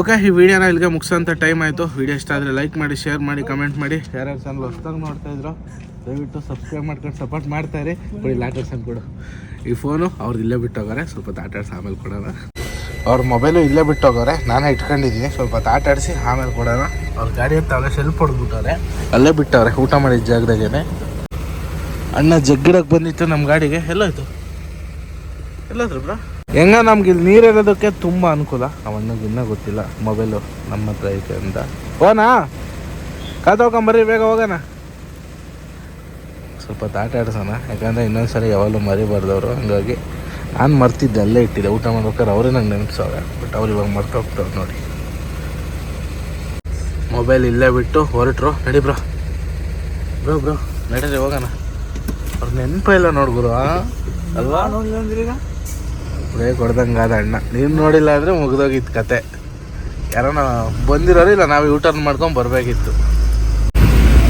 ಓಕೆ, ಈ ವಿಡಿಯೋನ ಇಲ್ಲಿಗೆ ಮುಗಿಸೋಂಥ ಟೈಮ್ ಆಯಿತು. ವಿಡಿಯೋ ಇಷ್ಟ ಆದರೆ ಲೈಕ್ ಮಾಡಿ ಶೇರ್ ಮಾಡಿ ಕಮೆಂಟ್ ಮಾಡಿ. ಯಾರ್ಯಾರು ಚಾನಲ್ ನೋಡ್ತಾ ಇದ್ರು ದಯವಿಟ್ಟು ಸಬ್ಸ್ಕ್ರೈಬ್ ಮಾಡ್ಕೊಂಡು ಸಪೋರ್ಟ್ ಮಾಡ್ತಾರೆ. ಕೊಡಿ ಲ್ಯಾಟರ್ಸ್ ಕೊಡು. ಈ ಫೋನು ಅವ್ರದ್ದು ಇಲ್ಲೇ ಬಿಟ್ಟೋಗಾರೆ ಸ್ವಲ್ಪ ತಾಟಾಡ್ಸಿ ಆಮೇಲೆ ಕೊಡೋಣ. ಅವ್ರ ಮೊಬೈಲು ಇಲ್ಲೇ ಬಿಟ್ಟು ಹೋಗೋರೆ. ನಾನೇ ಇಟ್ಕೊಂಡಿದ್ದೀನಿ. ಸ್ವಲ್ಪ ತಾಟಾಡಿಸಿ ಆಮೇಲೆ ಕೊಡೋಣ. ಅವ್ರ ಗಾಡಿ ಅವರೇ ಸೆಲ್ಫ್ ಹೊಡೆದ್ಬಿಟ್ಟವ್ರೆ. ಅಲ್ಲೇ ಬಿಟ್ಟವ್ರೆ, ಊಟ ಮಾಡಿದ ಜಾಗದಾಗೇನೆ. ಅಣ್ಣ ಜಗ್ಗಿಡಕ್ಕೆ ಬಂದಿತ್ತು ನಮ್ಮ ಗಾಡಿಗೆ. ಎಲ್ಲೋಯ್ತು? ಎಲ್ಲೋದ್ರು ಬ್ರಾ? ಹೆಂಗ ನಮ್ಗೆ ಇಲ್ಲಿ ನೀರಿರೋದಕ್ಕೆ ತುಂಬ ಅನುಕೂಲ. ನಮ್ಮ ಅಣ್ಣಗೆ ಇನ್ನೂ ಗೊತ್ತಿಲ್ಲ. ಮೊಬೈಲು ನಮ್ಮ ಹತ್ರ ಐತೆ ಅಂತ. ಹೋನಾ ಕಾತೋಕೊಂಬರ್ರಿ ಬೇಗ ಹೋಗೋಣ. ಸ್ವಲ್ಪ ತಾಟ ಆಡಿಸೋಣ. ಆಡ್ಸೋಣ ಯಾಕಂದರೆ ಇನ್ನೊಂದು ಸರಿ ಯಾವಾಗಲೂ ಮರಿಬಾರ್ದವರು. ಹಂಗಾಗಿ ನಾನು ಮರ್ತಿದ್ದೆ, ಅಲ್ಲೇ ಇಟ್ಟಿದ್ದೆ. ಊಟ ಮಾಡ್ಬೇಕಾದ್ರೆ ಅವರೇ ನಂಗೆ ನೆನಪಿಸೋವೆ ಬಟ್ ಅವ್ರು ಇವಾಗ ಮರ್ತು ಹೋಗ್ತಾವ್ರು ನೋಡಿ. ಮೊಬೈಲ್ ಇಲ್ಲೇ ಬಿಟ್ಟು ಹೊರಟ್ರು. ನಡಿ ಬ್ರೋ. Bro bro. ನಡೀರಿ, ಹೋಗೋಣ. ಅವ್ರ ನೆನಪ ಇಲ್ಲ ನೋಡ್ಗುರು ಅಲ್ವಾ? ಈಗ ಬ್ರೇಕ್ ಹೊಡೆದಂಗೆ ಆದ ಅಣ್ಣ. ನೀನು ನೋಡಿಲ್ಲ ಅಂದರೆ ಮುಗ್ದೋಗಿತ್ತು ಕತೆ. ಯಾರನ್ನ ಬಂದಿರೋರು ಇಲ್ಲ, ನಾವು ಯೂ ಟರ್ನ್ ಮಾಡ್ಕೊಂಡು ಬರಬೇಕಿತ್ತು.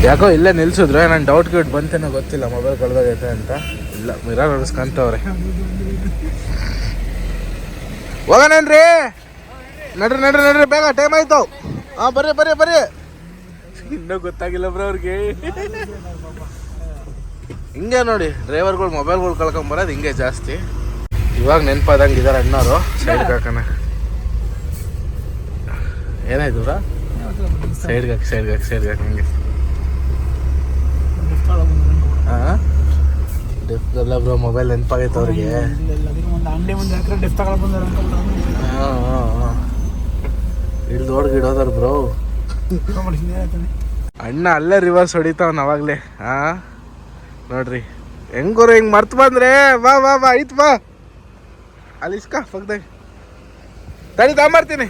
ಯಾಕೋ ಇಲ್ಲೇ ನಿಲ್ಸಿದ್ರೆ ನಾನು ಡೌಟ್ ಗೇಟ್ ಬಂತೇನೋ ಗೊತ್ತಿಲ್ಲ ಮೊಬೈಲ್ ಕಳ್ದೋಗೈತೆ ಅಂತ. ಇಲ್ಲ ಮಿರರ್ ಹೊಡಿಸ್ಕೊಂತವ್ರೆ ಹೋಗೋಣೇನ್ರಿ ನಡ್ರಿ ನಡ್ರಿ ನಡ್ರಿ, ಬೇಗ ಟೈಮ್ ಆಯ್ತು. ಹಾಂ ಬರ್ರಿ ಬರ್ರಿ ಬರ್ರಿ. ಇನ್ನೂ ಗೊತ್ತಾಗಿಲ್ಲ ಬ್ರೋ ಅವ್ರಿಗೆ. ಹಿಂಗೆ ನೋಡಿ ಡ್ರೈವರ್ಗಳು ಮೊಬೈಲ್ಗಳು ಕಳ್ಕೊಂಬರೋದು ಹಿಂಗೆ ಜಾಸ್ತಿ. ಇವಾಗ ನೆನಪಾದಂಗೆ ಇದಾರೆ ಅಣ್ಣವರು ಸೈಡ್ಗೆ ಹಾಕೋಣ ಏನಾಯ್ತು ಬ್ರಾ ಸೈಡ್ಗೆ ಹಾಕಿ ಸೈಡ್ಗೆ ಹಾಕಿ ಹಾಂ? ಡಿಫ್ಟ್ ಬ್ರೋ ಮೊಬೈಲ್ ನೆನಪಾಗೈತೆ ಅವ್ರಿಗೆ. ಅಂಗಡಿ ಮುಂದೆ ಹಾಕಿದ್ರೆ ಡಿಫ್ಟ್ ತಗೊಳಕ್ ಬಂದಾರ ಹಾಂ ಹಾಂ ಹಾಂ. ಇಲ್ಲಿ ದೊಡ್ಡ ಗಿಡೋದಾರ ಬ್ರೋ ಅಣ್ಣ ಅಲ್ಲೇ ರಿವರ್ಸ್ ಹೊಡಿತಾವನ್ ಅವಾಗಲೇ. ಹಾ? ನೋಡ್ರಿ. ಹೆಂಗೋರು ಹಿಂಗೆ ಮರ್ತು ಬಂದ್ರೆ ಬಾ ಬಾ ಬಾ ಐತ್ ಬಾ. ಅಲ್ಲಿ ಇಸ್ಕ ಪಕ್ಕದಾಗ. ತಡಿ ತಗೊಂಬರ್ತೀನಿ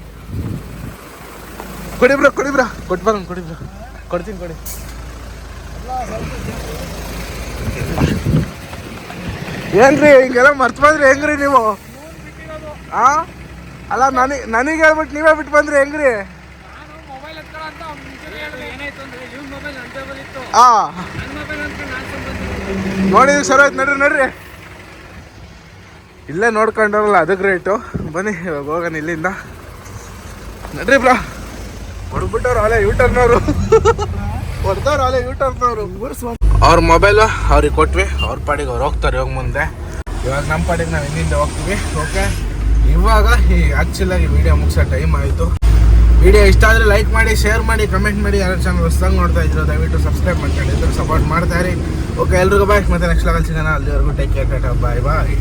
ಕೊಡಿ ಬ್ರೋ ಕೊಡಿ ಬ್ರೋ ಕೊಟ್ಟು ಬರೋಣ ಕೊಡಿ ಬ್ರೋ ಕೊಡ್ತೀನಿ ಕೊಡಿ. ಏನ್ರಿ, ಹಿಂಗೆಲ್ಲ ಮರ್ತು ಬಂದ್ರಿ ಹೆಂಗ್ರಿ ನೀವು? ಹಾ ಅಲ್ಲ, ನನಗೆ ನನಗೆ ಹೇಳ್ಬಿಟ್ಟು ನೀವೇ ಬಿಟ್ಟು ಬಂದ್ರಿ, ಹೆಂಗ್ರಿ? ಬಂದಿದ್ದು ನೋಡಿದ್ವಿ ಸರ್ ಆಯ್ತು, ನಡ್ರಿ ನಡ್ರಿ. ಇಲ್ಲೇ ನೋಡ್ಕೊಂಡವ್ರಲ್ಲ, ಅದಕ್ಕೆ ರೇಟು ಬನ್ನಿ, ಇವಾಗ ಹೋಗೋಣ ಇಲ್ಲಿಂದ. ನಡ್ರಿ, ಬ್ರಾ. ಹೊಡ್ಬಿಟ್ಟವ್ರು, ಅಲ್ಲೇ ಯೂಟರ್ನವರು ಹೊಡ್ದವ್ರು, ಅಲ್ಲೇ ಯೂಟರ್ನವರು ಅವ್ರ ಮೊಬೈಲು ಅವ್ರಿಗೆ ಕೊಟ್ವಿ, ಅವ್ರ ಪಾಡಿಗೆ ಅವ್ರು ಹೋಗ್ತಾರೆ ಹೋಗಿ ಮುಂದೆ. ಇವಾಗ ನಮ್ಮ ಪಾಡಿಗೆ ನಾವು ಇಲ್ಲಿಂದ ಹೋಗ್ತೀವಿ ಓಕೆ ಇವಾಗ ಈ ಆ್ಯಕ್ಚುಲಾಗಿ ವಿಡಿಯೋ ಮುಗಿಸೋ ಟೈಮ್ ಆಯಿತು. ವಿಡಿಯೋ ಇಷ್ಟ ಆದರೆ ಲೈಕ್ ಮಾಡಿ ಶೇರ್ ಮಾಡಿ ಕಮೆಂಟ್ ಮಾಡಿ ಯಾರು ಚಾನಲ್ ಹೊಸ್ದಂಗೆ ನೋಡ್ತಾ ಇದ್ರು, ದಯವಿಟ್ಟು ಸಬ್ಸ್ಕ್ರೈಬ್ ಮಾಡ್ಕೊಂಡು ಇದ್ರು ಸಪೋರ್ಟ್ ಮಾಡ್ತಾ ಇರಿ. ಓಕೆ ಎಲ್ರಿಗೂ ಬಾಯ್ ಮತ್ತೆ ನೆಕ್ಸ್ಟ್ ಲೆವೆಲ್ ಸಿಗೋಣ. ಅಲ್ಲಿವರೆಗೂ take care tata bye bye